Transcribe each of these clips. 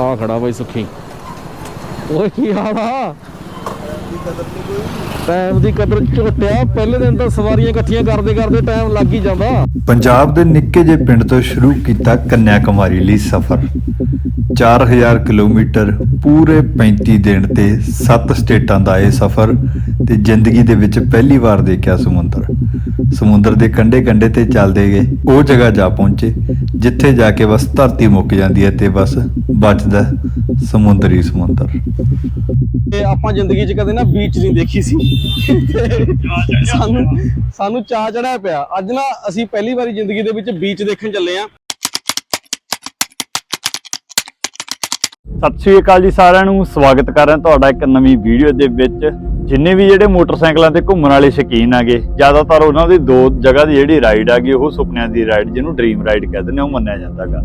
ਆ ਖੜਾ ਬਾਈ ਸੁਖੀ। ਓਏ ਕੀ ਹਾਲ ਆ? ਟਾਈਮ ਦੀ ਕਦਰ ਝੋਟਿਆ ਪਹਿਲੇ ਦਿਨ ਤਾਂ ਸਵਾਰੀਆਂ ਇਕੱਠੀਆਂ ਕਰਦੇ ਕਰਦੇ ਟਾਈਮ ਲੱਗ ਹੀ ਜਾਂਦਾ। ਪੰਜਾਬ ਦੇ ਨਿੱਕੇ ਜਿਹੇ ਪਿੰਡ ਤੋਂ ਸ਼ੁਰੂ ਕੀਤਾ ਕੰਨਿਆ ਕੁਮਾਰੀ ਲਈ ਸਫ਼ਰ। 4000 ਕਿਲੋਮੀਟਰ ਪੂਰੇ 35 ਦਿਨ ਤੇ 7 ਸਟੇਟਾਂ ਦਾ ਇਹ ਸਫ਼ਰ ਤੇ ਜ਼ਿੰਦਗੀ ਦੇ ਵਿੱਚ ਪਹਿਲੀ ਵਾਰ ਦੇਖਿਆ ਸਮੁੰਦਰ। ਸਮੁੰਦਰ ਦੇ ਕੰਢੇ ਤੇ ਚੱਲਦੇ ਗਏ। ਉਹ ਜਗ੍ਹਾ ਜਾ ਪਹੁੰਚੇ ਜਿੱਥੇ ਜਾ ਕੇ ਬਸ ਧਰਤੀ ਮੁੱਕ ਜਾਂਦੀ ਹੈ ਤੇ ਬਸ ਬਚਦਾ ਸਮੁੰਦਰੀ ਸਮੁੰਦਰ। ਤੇ ਆਪਾਂ ਜ਼ਿੰਦਗੀ 'ਚ ਕਦੇ ਨਾ ਬੀਚ ਨਹੀਂ ਦੇਖੀ ਸੀ। ਤੇ ਸਾਨੂੰ ਸਾਨੂੰ ਚਾਹ ਚੜਿਆ ਪਿਆ। ਅੱਜ ਨਾ ਅਸੀਂ ਪਹਿਲੀ ਵਾਰੀ ਜ਼ਿੰਦਗੀ ਦੇ ਵਿੱਚ ਬੀਚ ਦੇਖਣ ਚੱਲੇ ਆ। ਸਤਿ ਸ਼੍ਰੀ ਅਕਾਲ ਜੀ ਸਾਰਿਆਂ ਨੂੰ। ਸਵਾਗਤ ਕਰ ਰਿਹਾ ਤੁਹਾਡਾ ਇੱਕ ਨਵੀਂ ਵੀਡੀਓ ਦੇ ਵਿੱਚ। ਜਿੰਨੇ ਵੀ ਜਿਹੜੇ ਮੋਟਰਸਾਈਕਲਾਂ ਤੇ ਘੁੰਮਣ ਵਾਲੇ ਸ਼ੌਕੀਨ ਆਗੇ ਜ਼ਿਆਦਾਤਰ ਉਹਨਾਂ ਦੀ ਦੋ ਜਗ੍ਹਾ ਦੀ ਜਿਹੜੀ ਰਾਈਡ ਆਗੀ ਉਹ ਸੁਪਨਿਆਂ ਦੀ ਰਾਈਡ ਜਿਹਨੂੰ ਡ੍ਰੀਮ ਰਾਈਡ ਕਹਿੰਦੇ ਨੇ ਉਹ ਮੰਨਿਆ ਜਾਂਦਾਗਾ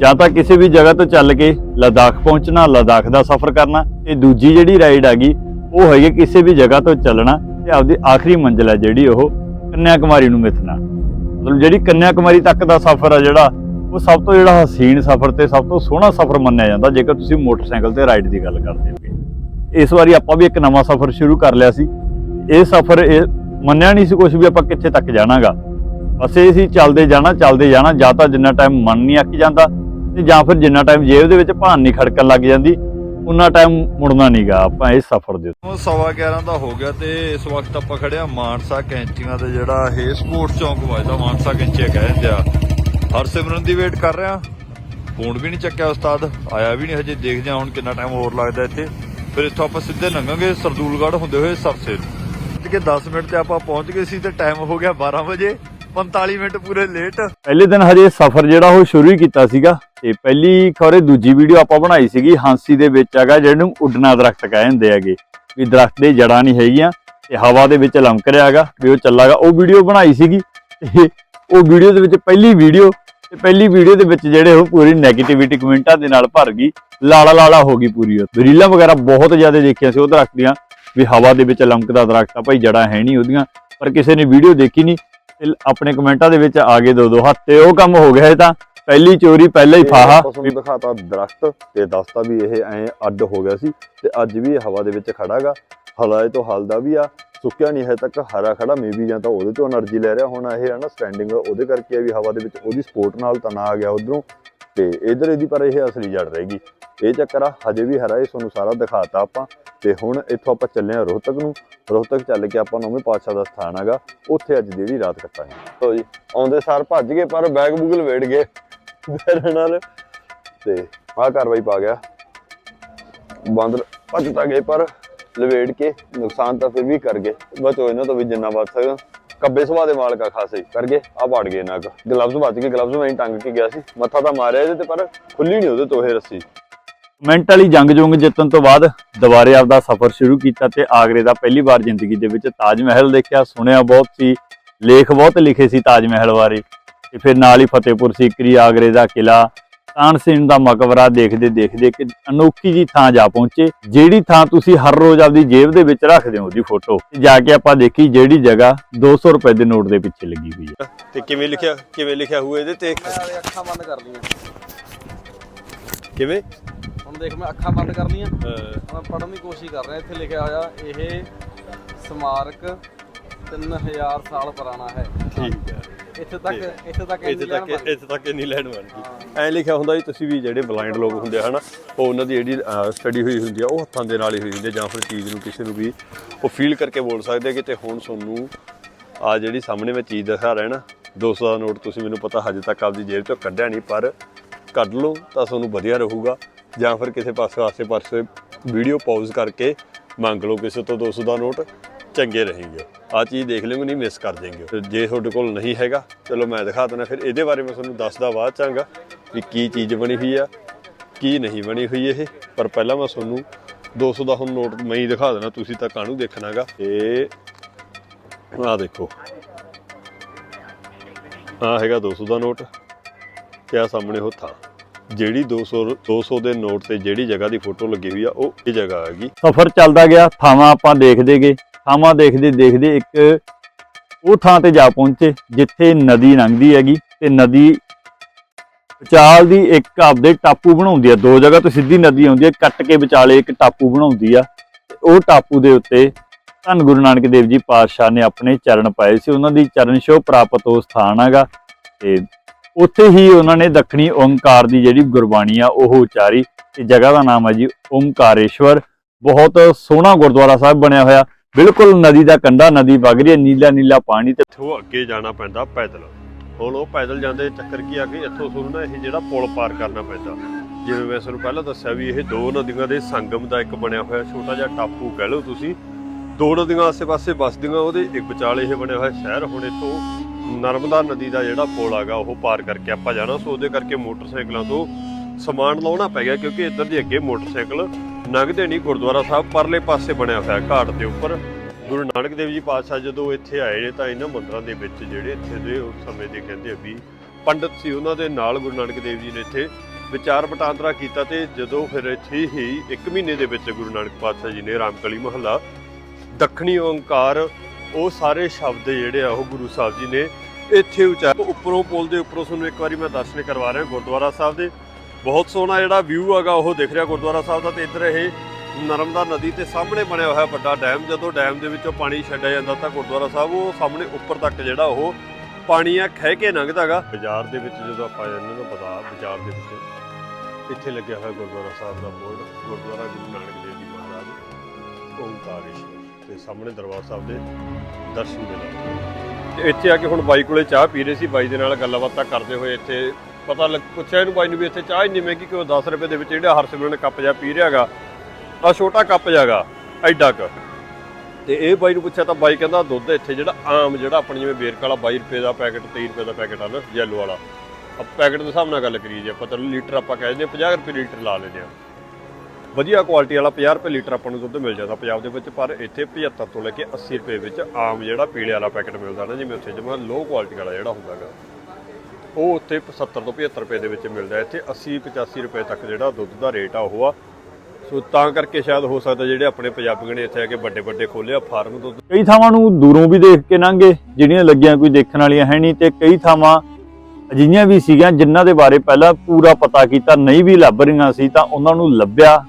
ਜਾਂ ਤਾਂ ਕਿਸੇ ਵੀ ਜਗ੍ਹਾ ਤੋਂ ਚੱਲ ਕੇ ਲਦਾਖ ਪਹੁੰਚਣਾ, ਲਦਾਖ ਦਾ ਸਫ਼ਰ ਕਰਨਾ ਤੇ ਦੂਜੀ ਜਿਹੜੀ ਰਾਈਡ ਆਗੀ ਉਹ ਹੈਗੀ ਕਿਸੇ ਵੀ ਜਗ੍ਹਾ ਤੋਂ ਚੱਲਣਾ ਤੇ ਆਪਦੀ ਆਖਰੀ ਮੰਜ਼ਿਲ ਹੈ ਜਿਹੜੀ ਉਹ ਕੰਨਿਆ ਕੁਮਾਰੀ ਨੂੰ ਮਿੱਥਣਾ ਮਤਲਬ ਜਿਹੜੀ ਕੰਨਿਆ ਕੁਮਾਰੀ ਤੱਕ ਦਾ ਸਫ਼ਰ ਆ ਜਿਹੜਾ, ਉਹ ਸਭ ਤੋਂ ਜਿਹੜਾ ਹਸੀਨ ਸਫ਼ਰ ਤੇ ਸਭ ਤੋਂ ਸੋਹਣਾ ਸਫ਼ਰ ਮੰਨਿਆ ਜਾਂਦਾ, ਜੇਕਰ ਤੁਸੀਂ ਮੋਟਰਸਾਈਕਲ ਤੇ ਰਾਈਡ ਦੀ ਗੱਲ ਕਰਦੇ ਹੋਗੇ ਇਸ ਵਾਰੀ ਆਪਾਂ ਵੀ ਇੱਕ ਨਵਾਂ ਸਫ਼ਰ ਸ਼ੁਰੂ ਕਰ ਲਿਆ ਸੀ। ਇਹ ਸਫ਼ਰ ਇਹ ਮੰਨਿਆ ਨਹੀਂ ਸੀ ਕੁਝ ਵੀ ਆਪਾਂ ਕਿੱਥੇ ਤੱਕ ਜਾਣਾਗਾ। ਬਸ ਇਹ ਸੀ ਚੱਲਦੇ ਜਾਣਾ ਚੱਲਦੇ ਜਾਣਾ, ਜਾਂ ਤਾਂ ਜਿੰਨਾ ਟਾਈਮ ਮਨ ਨਹੀਂ ਅੱਕ ਜਾਂਦਾ, ਤੇ ਜਾਂ ਫਿਰ ਜਿੰਨਾ ਟਾਈਮ ਜੇਬ ਦੇ ਵਿੱਚ ਭਾਨ ਨਹੀਂ ਖੜਕਣ ਲੱਗ ਜਾਂਦੀ ਉਨਾ ਟਾਈਮ ਮੁੜਨਾ ਨਹੀਂਗਾ ਆਪਾਂ ਇਸ ਸਫ਼ਰ ਦੇ ਉਹ ਸਵਾ 11 ਦਾ ਹੋ ਗਿਆ ਤੇ ਇਸ ਵਕਤ ਆਪਾਂ ਖੜੇ ਮਾਨਸਾ ਕੈਂਚੀਆਂ ਦੇ ਜਿਹੜਾ ਇਹ ਸਪੋਰਟਸ ਚੌਂਕ ਵੱਜਦਾ, ਮਾਨਸਾ ਕੈਂਚੀਆਂ ਕਹਿੰਦੇ ਆ। ਹਰਸਿਮਰਨ ਦੀ ਵੇਟ ਕਰ ਰਿਹਾ। ਫੋਨ ਵੀ ਨਹੀਂ ਚੱਕਿਆ ਉਸਤਾਦ, ਆਇਆ ਵੀ ਨਹੀਂ ਹਜੇ, ਦੇਖਦੇ ਹਾਂ ਹੁਣ ਕਿੰਨਾ ਟਾਈਮ ਹੋਰ ਲੱਗਦਾ ਇੱਥੇ। ਫਿਰ ਇੱਥੋਂ ਆਪਾਂ ਸਿੱਧੇ ਲੰਘਾਂਗੇ ਸਰਦੂਲਗੜ੍ਹ ਹੁੰਦੇ ਹੋਏ ਸਰਸੇ ਨੂੰ। ਕਿ 10 ਮਿੰਟ ਤੇ ਆਪਾਂ ਪਹੁੰਚ ਗਏ ਸੀ ਤੇ ਟਾਈਮ ਹੋ ਗਿਆ 12 ਵਜੇ। 45 ਮਿੰਟ ਪੂਰੇ ਲੇਟ ਪਹਿਲੇ ਦਿਨ ਹਜੇ ਸਫ਼ਰ ਜਿਹੜਾ ਉਹ ਸ਼ੁਰੂ ਹੀ ਕੀਤਾ ਸੀਗਾ ਤੇ ਪਹਿਲੀ ਖੌਰੇ ਦੂਜੀ ਵੀਡੀਓ ਆਪਾਂ ਬਣਾਈ ਸੀਗੀ, ਹਾਂਸੀ ਦੇ ਵਿੱਚ ਹੈਗਾ, ਜਿਹਨੂੰ ਉੱਡਣਾ ਦਰਖਤ ਕਹਿੰਦੇ ਹੈਗੇ। ਵੀ ਦਰਖਤ ਦੇ ਜੜਾਂ ਨਹੀਂ ਹੈਗੀਆਂ ਤੇ ਹਵਾ ਦੇ ਵਿੱਚ ਲਮਕ ਰਿਹਾ ਹੈਗਾ, ਵੀ ਉਹ ਚੱਲਾਗਾ। ਉਹ ਵੀਡੀਓ ਬਣਾਈ ਸੀਗੀ ਤੇ ਉਹ ਵੀਡੀਓ ਦੇ ਵਿੱਚ ਪਹਿਲੀ ਵੀਡੀਓ ਤੇ ਪਹਿਲੀ ਵੀਡੀਓ ਦੇ ਵਿੱਚ ਜਿਹੜੇ ਉਹ ਪੂਰੀ 네ਗੇਟਿਵਿਟੀ ਕਮੈਂਟਾਂ ਦੇ ਨਾਲ ਭਰ ਗਈ, ਲਾਲਾ ਲਾਲਾ ਹੋ ਗਈ ਪੂਰੀ ਉਹ। ਰੀਲਾਂ ਵਗੈਰਾ ਬਹੁਤ ਜ਼ਿਆਦਾ ਦੇਖੀਆਂ ਸੀ ਉਹ ਦਰਖਤ ਦੀਆਂ, ਵੀ ਹਵਾ ਦੇ ਵਿੱਚ ਲਮਕਦਾ ਦਰਖਤ ਆ, ਭਾਈ ਜੜਾਂ ਹੈ ਨਹੀਂ ਉਹਦੀਆਂ, ਪਰ ਕਿਸੇ ਨੇ ਵੀਡੀਓ ਦੇਖੀ ਨਹੀਂ। ਤੇ ਆਪਣੇ ਕਮੈਂਟਾਂ ਦੇ ਵਿੱਚ ਆ ਗਏ ਦੋ ਦੋ ਹੱਥ ਉਹ ਕੰਮ ਹੋ ਗਿਆ ਇਹ ਤਾਂ। ਪਹਿਲੀ ਚੋਰੀ ਪਹਿਲਾ ਹੀ ਫਾਹਾ। ਵੀ ਦਿਖਾਤਾ ਦਰਖਤ ਤੇ ਦੱਸਤਾ ਵੀ ਇਹ ਐ ਅੱਡ ਹੋ ਗਿਆ ਸੀ ਤੇ ਅੱਜ ਵੀ ਇਹ ਹਵਾ ਦੇ ਵਿੱਚ ਖੜਾਗਾ। ਹਲਾਏ ਤੋਂ ਹਲਦਾ ਵੀ ਆ। ਸੁੱਕਿਆ ਨਹੀਂ ਹੈ ਤੱਕ ਹਰਾ ਖੜਾ ਮੇਬੀ ਜਾਂ ਤਾਂ ਉਹਦੇ ਤੋਂ એનર્ਜੀ ਲੈ ਰਿਹਾ। ਹੋਣਾ ਇਹ ਹੈ ਨਾ ਸਟੈਂਡਿੰਗ ਉਹਦੇ ਕਰਕੇ ਆ ਵੀ ਹਵਾ ਦੇ ਵਿੱਚ ਉਹਦੀ ਸਪੋਰਟ ਨਾਲ ਤਣਾ ਆ ਗਿਆ ਉਧਰੋਂ। ਤੇ ਇਧਰ ਇਹਦੀ ਪਰ ਇਹ ਅਸਲੀ ਜੜ ਰਹੇਗੀ ਇਹ ਚੱਕਰ ਆ, ਹਜੇ ਵੀ ਹਰਾ, ਇਹ ਤੁਹਾਨੂੰ ਸਾਰਾ ਦਿਖਾਤਾ ਆਪਾਂ। ਤੇ ਹੁਣ ਇੱਥੋਂ ਆਪਾਂ ਚੱਲੇ ਆ ਰੋਹਤਕ ਨੂੰ। ਰੋਹਤਕ ਚੱਲ ਕੇ ਆਪਾਂ ਨੌਵੇਂ ਪਾਤਸ਼ਾਹ ਦਾ ਸਥਾਨ ਹੈਗਾ। ਉੱਥੇ ਅੱਜ ਦੀ ਜਿਹੜੀ ਰਾਤ ਕੱਟਾਂਗੇ। ਲੋ ਜੀ, ਆਉਂਦੇ ਸਾਰ ਭੱਜ ਗਏ, ਪਰ ਬੈਗ ਬੁਗਲ ਵੇੜ ਗਏ। ਮੇਰੇ ਨਾਲ। ਤੇ ਆਹ ਕਾਰਵਾਈ ਪਾ ਗਿਆ। ਬਾਂਦਰ ਭੱਜ ਤਾਂ ਗਏ, ਪਰ ਲਵੇੜ ਕੇ ਨੁਕਸਾਨ ਤਾਂ ਫਿਰ ਵੀ ਕਰ ਗਏ। ਬਚੋ ਇਹਨਾਂ ਤੋਂ ਵੀ ਜਿੰਨਾ ਬਚ ਸਕਦਾ। ਕੱਬੇ ਸੁਭਾਅ ਦੇ ਮਾਲਕ ਆ, ਖਾਸੇ ਕਰਕੇ ਆ ਪੜ ਗਏ ਨੱਕ ਗਲਵਜ਼ ਬਚ ਗਏ ਗਲਵਜ਼ ਮੈਂ ਟੰਗ ਕੇ ਗਿਆ ਸੀ। ਮੱਥਾ ਤਾਂ ਮਾਰਿਆ ਇਹਦੇ ਤੇ, ਪਰ ਖੁੱਲੀ ਨਹੀਂ ਉਹਦੇ ਤੋਂ ਇਹ ਰੱਸੀ। ਮਿੰਟ ਵਾਲੀ ਜੰਗ ਜੁੰਗ ਜਿੱਤਣ ਤੋਂ ਬਾਅਦ ਦੁਬਾਰੇ ਆਪਦਾ ਸਫ਼ਰ ਸ਼ੁਰੂ ਕੀਤਾ ਤੇ ਆਗਰੇ ਦਾ ਪਹਿਲੀ ਵਾਰ ਜ਼ਿੰਦਗੀ ਦੇ ਵਿੱਚ ਤਾਜ ਮਹਿਲ ਦੇਖਿਆ। ਸੁਣਿਆ ਬਹੁਤ ਸੀ, ਲੇਖ ਬਹੁਤ ਲਿਖੇ ਸੀ ਤਾਜ ਮਹਿਲ ਬਾਰੇ। ਤੇ ਫਿਰ ਨਾਲ ਹੀ ਫਤਿਹਪੁਰ ਸੀਕਰੀ ਆਗਰੇ ਦਾ ਕਿਲਾ। ਤਾਨਸੇਨ ਦਾ ਮਕਬਰਾ ਦੇਖਦੇ ਦੇਖਦੇ ਇੱਕ ਅਨੋਖੀ ਜੀ ਥਾਂ ਜਾ ਪਹੁੰਚੇ ਜਿਹੜੀ ਥਾਂ ਤੁਸੀਂ ਹਰ ਰੋਜ਼ ਆਪਦੀ ਜੇਬ ਦੇ ਵਿੱਚ ਰੱਖਦੇ ਹੋ ਉਹਦੀ ਫੋਟੋ ਜਾ ਕੇ ਆਪਾਂ ਦੇਖੀ ਜਿਹੜੀ ਜਗ੍ਹਾ 200 ਰੁਪਏ ਦੇ ਨੋਟ ਦੇ ਪਿੱਛੇ ਲੱਗੀ ਹੋਈ ਹੈ। ਤੇ ਕਿਵੇਂ ਲਿਖਿਆ ਕਿਵੇਂ ਲਿਖਿਆ ਹੋਇਆ ਇਹਦੇ ਤੇ? ਅੱਖਾਂ ਬੰਦ ਕਰ ਲਈਆਂ। ਕਿਵੇਂ? ਹੁਣ ਦੇਖ ਮੈਂ ਅੱਖਾਂ ਬੰਦ ਕਰ ਲਈਆਂ। ਮੈਂ ਪੜਨ ਦੀ ਕੋਸ਼ਿਸ਼ ਕਰ ਰਿਹਾ ਇੱਥੇ ਲਿਖਿਆ ਹੋਇਆ ਇਹ ਸਮਾਰਕ 3000 ਸਾਲ ਪੁਰਾਣਾ ਹੈ। ਠੀਕ ਹੈ। ਇੱਥੇ ਤੱਕ ਇੱਥੇ ਤੱਕ ਇੱਥੇ ਤੱਕ ਇੱਥੇ ਤੱਕ ਲੈਣ ਐ ਲਿਖਿਆ ਹੁੰਦਾ ਜੀ ਤੁਸੀਂ ਵੀ ਜਿਹੜੇ ਬਲਾਈਂਡ ਲੋਕ ਹੁੰਦੇ ਆ ਹਨਾ ਉਹ ਉਹਨਾਂ ਦੀ ਜਿਹੜੀ ਸਟੱਡੀ ਹੋਈ ਹੁੰਦੀ ਆ ਉਹ ਹੱਥਾਂ ਦੇ ਨਾਲ ਹੀ ਹੋਈ ਹੁੰਦੀ ਆ ਜਾਂ ਫਿਰ ਚੀਜ਼ ਨੂੰ ਕਿਸੇ ਨੂੰ ਵੀ ਉਹ ਫੀਲ ਕਰਕੇ ਬੋਲ ਸਕਦੇ ਕਿ ਤੇ ਹੁਣ ਤੁਹਾਨੂੰ ਆ ਜਿਹੜੀ ਸਾਹਮਣੇ ਮੈਂ ਚੀਜ਼ ਦਿਖਾ ਰਿਹਾ ਨਾ 200 ਦਾ ਨੋਟ ਤੁਸੀਂ ਮੈਨੂੰ ਪਤਾ ਹਜੇ ਤੱਕ ਆਪਦੀ ਜੇਬ ਚੋਂ ਕੱਢਿਆ ਨਹੀਂ ਪਰ ਕੱਢ ਲਓ ਤਾਂ ਤੁਹਾਨੂੰ ਵਧੀਆ ਰਹੂਗਾ। ਜਾਂ ਫਿਰ ਕਿਸੇ ਪਾਸੇ ਆਸੇ ਪਾਸੇ ਵੀਡੀਓ ਪਾਜ਼ ਕਰਕੇ ਮੰਗ ਲਓ ਕਿਸੇ ਤੋਂ 200 ਦਾ ਨੋਟ। ਚੰਗੇ ਰਹੇਗੇ। ਆ ਚੀਜ਼ ਦੇਖ ਲਿਓ, ਨਹੀਂ ਮਿਸ ਕਰ ਜਾਏਗੇ ਤੇ ਜੇ ਤੁਹਾਡੇ ਕੋਲ ਨਹੀਂ ਹੈਗਾ, ਚਲੋ ਮੈਂ ਦਿਖਾ ਦਿੰਦਾ, ਫਿਰ ਇਹਦੇ ਬਾਰੇ ਮੈਂ ਤੁਹਾਨੂੰ ਦੱਸਦਾ ਬਾਅਦ ਚਾਂਗਾ ਵੀ ਕੀ ਚੀਜ਼ ਬਣੀ ਹੋਈ ਆ, ਕੀ ਨਹੀਂ ਬਣੀ ਹੋਈ ਇਹ। ਪਰ ਪਹਿਲਾਂ ਮੈਂ ਤੁਹਾਨੂੰ 200 ਦਾ ਹੁਣ ਨੋਟ ਮੈਂ ਹੀ ਦਿਖਾ ਦੇਣਾ ਤੁਸੀਂ ਤਾਂ ਕਾਹਨੂੰ ਦੇਖਣਾਗਾ। ਤੇ ਆ ਦੇਖੋ। ਆ ਹੈਗਾ 200 ਦਾ ਨੋਟ ਤੇ ਆ ਸਾਹਮਣੇ ਉਹ ਥਾਂ। ਜਿਹੜੀ 200 200 ਦੇ ਨੋਟ ਤੇ ਜਿਹੜੀ ਜਗ੍ਹਾ ਦੀ ਫੋਟੋ ਲੱਗੀ ਹੋਈ ਆ, ਉਹ ਇਹ ਜਗ੍ਹਾ ਹੈਗੀ ਸਫ਼ਰ ਚੱਲਦਾ ਗਿਆ, ਥਾਵਾਂ ਆਪਾਂ ਦੇਖਦੇ ਗਏ। ਥਾਵਾਂ ਦੇਖਦੇ ਦੇਖਦੇ ਇੱਕ ਉਹ ਥਾਂ ਤੇ ਜਾ ਪਹੁੰਚੇ, ਜਿੱਥੇ ਨਦੀ ਲੰਘਦੀ ਹੈਗੀ ਤੇ ਨਦੀ ਵਿਚਾਲ ਦੀ ਇੱਕ ਆਪਦੇ ਟਾਪੂ ਬਣਾਉਂਦੀ ਆ, ਦੋ ਜਗ੍ਹਾ ਤੋਂ ਸਿੱਧੀ ਨਦੀ ਆਉਂਦੀ ਆ, ਕੱਟ ਕੇ ਵਿਚਾਲੇ ਇੱਕ ਟਾਪੂ ਬਣਾਉਂਦੀ ਆ, ਤੇ ਉਹ ਟਾਪੂ ਦੇ ਉੱਤੇ ਧੰਨ ਗੁਰੂ ਨਾਨਕ ਦੇਵ ਜੀ ਪਾਤਸ਼ਾਹ ਨੇ ਆਪਣੇ ਚਰਨ ਪਾਏ ਸੀ, ਉਹਨਾਂ ਦੀ ਚਰਨ ਛੋਹ ਪ੍ਰਾਪਤ ਉਹ ਸਥਾਨ ਹੈਗਾ, ਤੇ ਉੱਥੇ ਹੀ ਉਹਨਾਂ ਨੇ ਦੱਖਣੀ ਓੰਕਾਰ ਦੀ ਜਿਹੜੀ ਗੁਰਬਾਣੀ ਆ, ਉਹ ਉਚਾਰੀ, ਤੇ ਜਗ੍ਹਾ ਦਾ ਨਾਮ ਹੈ ਜੀ ਓੰਕਾਰੇਸ਼ਵਰ ਬਹੁਤ ਸੋਹਣਾ ਗੁਰਦੁਆਰਾ ਸਾਹਿਬ ਬਣਿਆ ਹੋਇਆ ਬਿਲਕੁਲ ਨਦੀ ਦਾ ਕੰਢਾ, ਨਦੀ ਵਗ ਰਹੀ ਹੈ, ਨੀਲਾ ਨੀਲਾ ਪਾਣੀ ਤੇ ਇੱਥੋਂ ਅੱਗੇ ਜਾਣਾ ਪੈਂਦਾ ਪੈਦਲ। ਹੁਣ ਉਹ ਪੈਦਲ ਜਾਂਦੇ ਚੱਕਰ ਕੀ ਆ ਕਿ ਇੱਥੋਂ ਤੁਹਾਨੂੰ ਨਾ ਇਹ ਜਿਹੜਾ ਪੁਲ ਪਾਰ ਕਰਨਾ ਪੈਂਦਾ। ਜਿਵੇਂ ਮੈਂ ਤੁਹਾਨੂੰ ਪਹਿਲਾਂ ਦੱਸਿਆ ਵੀ ਇਹ ਦੋ ਨਦੀਆਂ ਦੇ ਸੰਗਮ ਦਾ ਇੱਕ ਬਣਿਆ ਹੋਇਆ ਛੋਟਾ ਜਿਹਾ ਟਾਪੂ ਕਹਿ ਲਓ ਤੁਸੀਂ। ਦੋ ਨਦੀਆਂ ਆਸੇ-ਪਾਸੇ ਵਸਦੀਆਂ, ਉਹਦੇ ਇੱਕ ਵਿਚਾਲੇ ਇਹ ਬਣਿਆ ਹੋਇਆ ਸ਼ਹਿਰ। ਹੁਣ ਇੱਥੋਂ ਨਰਮਦਾ ਨਦੀ ਦਾ ਜਿਹੜਾ ਪੁਲ ਹੈਗਾ ਉਹ ਪਾਰ ਕਰਕੇ ਆਪਾਂ ਜਾਣਾ। ਸੋ ਉਹਦੇ ਕਰਕੇ ਮੋਟਰਸਾਈਕਲਾਂ ਤੋਂ ਸਮਾਨ ਲਾਉਣਾ ਪੈ ਗਿਆ ਕਿਉਂਕਿ ਇੱਧਰ ਦੇ ਅੱਗੇ ਮੋਟਰਸਾਈਕਲ ਲੰਘਦੇ ਨਹੀਂ ਗੁਰਦੁਆਰਾ ਸਾਹਿਬ, ਪਰਲੇ ਪਾਸੇ ਬਣਿਆ ਹੋਇਆ ਘਾਟ ਦੇ ਉੱਪਰ। ਗੁਰੂ ਨਾਨਕ ਦੇਵ ਜੀ ਪਾਤਸ਼ਾਹ ਜਦੋਂ ਇੱਥੇ ਆਏ ਨੇ ਤਾਂ ਇਹਨਾਂ ਮੰਦਰਾਂ ਦੇ ਵਿੱਚ ਜਿਹੜੇ ਇੱਥੇ ਦੇ ਉਸ ਸਮੇਂ ਦੇ ਕਹਿੰਦੇ ਵੀ ਪੰਡਤ ਸੀ, ਉਹਨਾਂ ਦੇ ਨਾਲ ਗੁਰੂ ਨਾਨਕ ਦੇਵ ਜੀ ਨੇ ਇੱਥੇ ਵਿਚਾਰ ਵਟਾਂਦਰਾ ਕੀਤਾ ਤੇ ਜਦੋਂ ਫਿਰ ਇੱਥੇ ਹੀ 1 ਮਹੀਨੇ ਦੇ ਵਿੱਚ ਗੁਰੂ ਨਾਨਕ ਪਾਤਸ਼ਾਹ ਜੀ ਨੇ ਰਾਮਕਲੀ ਮਹੱਲਾ, ਦੱਖਣੀ ਓੰਕਾਰ, ਉਹ ਸਾਰੇ ਸ਼ਬਦ ਜਿਹੜੇ ਆ ਉਹ ਗੁਰੂ ਸਾਹਿਬ ਜੀ ਨੇ ਇੱਥੇ ਉਚਾਰ ਉੱਪਰੋਂ ਪੁਲ ਦੇ ਉੱਪਰੋਂ ਤੁਹਾਨੂੰ ਇੱਕ ਵਾਰੀ ਮੈਂ ਦਰਸ਼ਨ ਕਰਵਾ ਰਿਹਾ, ਗੁਰਦੁਆਰਾ ਸਾਹਿਬ ਦੇ। ਬਹੁਤ ਸੋਹਣਾ ਜਿਹੜਾ ਵਿਊ ਹੈਗਾ, ਉਹ ਦਿਖ ਰਿਹਾ ਗੁਰਦੁਆਰਾ ਸਾਹਿਬ ਦਾ ਤੇ ਇੱਧਰ ਇਹ ਨਰਮਦਾ ਨਦੀ ਤੇ ਸਾਹਮਣੇ ਬਣਿਆ ਹੋਇਆ ਵੱਡਾ ਡੈਮ ਜਦੋਂ ਡੈਮ ਦੇ ਵਿੱਚੋਂ ਪਾਣੀ ਛੱਡਿਆ ਜਾਂਦਾ ਤਾਂ ਗੁਰਦੁਆਰਾ ਸਾਹਿਬ ਉਹ ਸਾਹਮਣੇ ਉੱਪਰ ਤੱਕ ਜਿਹੜਾ ਉਹ ਪਾਣੀ ਆ ਖਹਿ ਕੇ ਲੰਘਦਾਗਾ ਬਾਜ਼ਾਰ ਦੇ ਵਿੱਚ ਜਦੋਂ ਆਪਾਂ ਜਾਂਦੇ ਨਾ ਬਤਾ ਬਾਜ਼ਾਰ ਦੇ ਵਿੱਚ ਇੱਥੇ ਲੱਗਿਆ ਹੋਇਆ ਗੁਰਦੁਆਰਾ ਸਾਹਿਬ ਦਾ ਬੋਰਡ, ਗੁਰਦੁਆਰਾ ਗੁਰੂ ਨਾਨਕ ਦੇਵ ਜੀ ਮਹਾਰਾਜ, ਓੰਕਾਰੇਸ਼ਵਰ ਤੇ ਸਾਹਮਣੇ ਦਰਬਾਰ ਸਾਹਿਬ ਦੇ ਦਰਸ਼ਨ ਮਿਲੇ ਤੇ ਇੱਥੇ ਆ ਕੇ ਹੁਣ ਬਾਈ ਕੋਲੇ ਚਾਹ ਪੀ ਰਹੇ ਸੀ, ਬਾਈ ਦੇ ਨਾਲ ਗੱਲਾਂ ਬਾਤਾਂ ਕਰਦੇ ਹੋਏ ਇੱਥੇ ਪਤਾ ਲੱਗ ਪੁੱਛਿਆ ਇਹਨੂੰ ਬਾਈ ਨੂੰ ਵੀ ਇੱਥੇ ਚਾਹ ਹੀ ਇੰਨੀ ਕਿ ਕਿਉਂ 10 ਰੁਪਏ ਦੇ ਵਿੱਚ ਜਿਹੜਾ ਹਰਸਿਮਰਨ ਕੱਪ ਜਾ ਪੀ ਰਿਹਾਗਾ। ਆ ਛੋਟਾ ਕੱਪ ਜਾਗਾ ਐਡਾ ਕ। ਤੇ ਇਹ ਬਾਈ ਨੂੰ ਪੁੱਛਿਆ ਤਾਂ ਬਾਈ ਕਹਿੰਦਾ ਦੁੱਧ ਇੱਥੇ ਜਿਹੜਾ ਆਮ ਜਿਹੜਾ ਆਪਣੀ ਜਿਵੇਂ ਬੇਰਕ ਵਾਲਾ 22 ਰੁਪਏ ਦਾ ਪੈਕਟ 23 ਰੁਪਏ ਦਾ ਪੈਕਟ ਆ ਨਾ ਯੈਲੋ ਵਾਲਾ। ਆ ਪੈਕਟ ਦੇ ਹਿਸਾਬ ਨਾਲ ਗੱਲ ਕਰੀਏ ਜੇ ਆਪਾਂ ਚਲੋ ਲੀਟਰ ਆਪਾਂ ਕਹਿ ਦਿੰਦੇ ਹਾਂ 50 ਰੁਪਏ ਲੀਟਰ ਲਾ ਲੈਂਦੇ ਆ ਵਧੀਆ ਕੁਆਲਿਟੀ ਵਾਲਾ 50 ਰੁਪਏ ਲੀਟਰ ਆਪਾਂ ਨੂੰ ਦੁੱਧ ਮਿਲ ਜਾਂਦਾ ਪੰਜਾਬ ਦੇ ਵਿੱਚ, ਪਰ ਇੱਥੇ 75 ਤੋਂ ਲੈ ਕੇ 80 ਰੁਪਏ ਵਿੱਚ ਆਮ ਜਿਹੜਾ ਪੀਲੇ ਵਾਲਾ ਪੈਕਟ ਮਿਲਦਾ ਨਾ, ਜਿਵੇਂ ਉੱਥੇ ਜਮਾ ਲੋ ਕੁਆਲਿਟੀ ਵਾਲਾ ਜਿਹੜਾ ਹੁੰਦਾਗਾ ਉਹ ਉੱਥੇ 70 ਤੋਂ 75 ਰੁਪਏ ਦੇ ਵਿੱਚ ਮਿਲਦਾ ਇੱਥੇ 80 85 ਰੁਪਏ ਤੱਕ ਜਿਹੜਾ ਦੁੱਧ ਦਾ ਰੇਟ ਆ ਉਹ ਆ। ਸੋ ਤਾਂ ਕਰਕੇ ਸ਼ਾਇਦ ਹੋ ਸਕਦਾ ਜਿਹੜੇ ਆਪਣੇ ਪੰਜਾਬੀਆਂ ਨੇ ਇੱਥੇ ਆ ਕੇ ਵੱਡੇ ਵੱਡੇ ਖੋਲਿਆ ਫਾਰਮ ਦੁੱਧ। ਕਈ ਥਾਵਾਂ ਨੂੰ ਦੂਰੋਂ ਵੀ ਦੇਖ ਕੇ ਲੰਘੇ, ਜਿਹੜੀਆਂ ਲੱਗੀਆਂ ਕੋਈ ਦੇਖਣ ਵਾਲੀਆਂ ਹੈ ਨਹੀਂ, ਤੇ ਕਈ ਥਾਵਾਂ ਅਜਿਹੀਆਂ ਵੀ ਸੀਗੀਆਂ ਜਿਨ੍ਹਾਂ ਦੇ ਬਾਰੇ ਪਹਿਲਾਂ ਪੂਰਾ ਪਤਾ ਕੀਤਾ, ਨਹੀਂ ਵੀ ਲੱਭ ਰਹੀਆਂ ਸੀ, ਤਾਂ ਉਹਨਾਂ ਨੂੰ ਲੱਭਿਆ,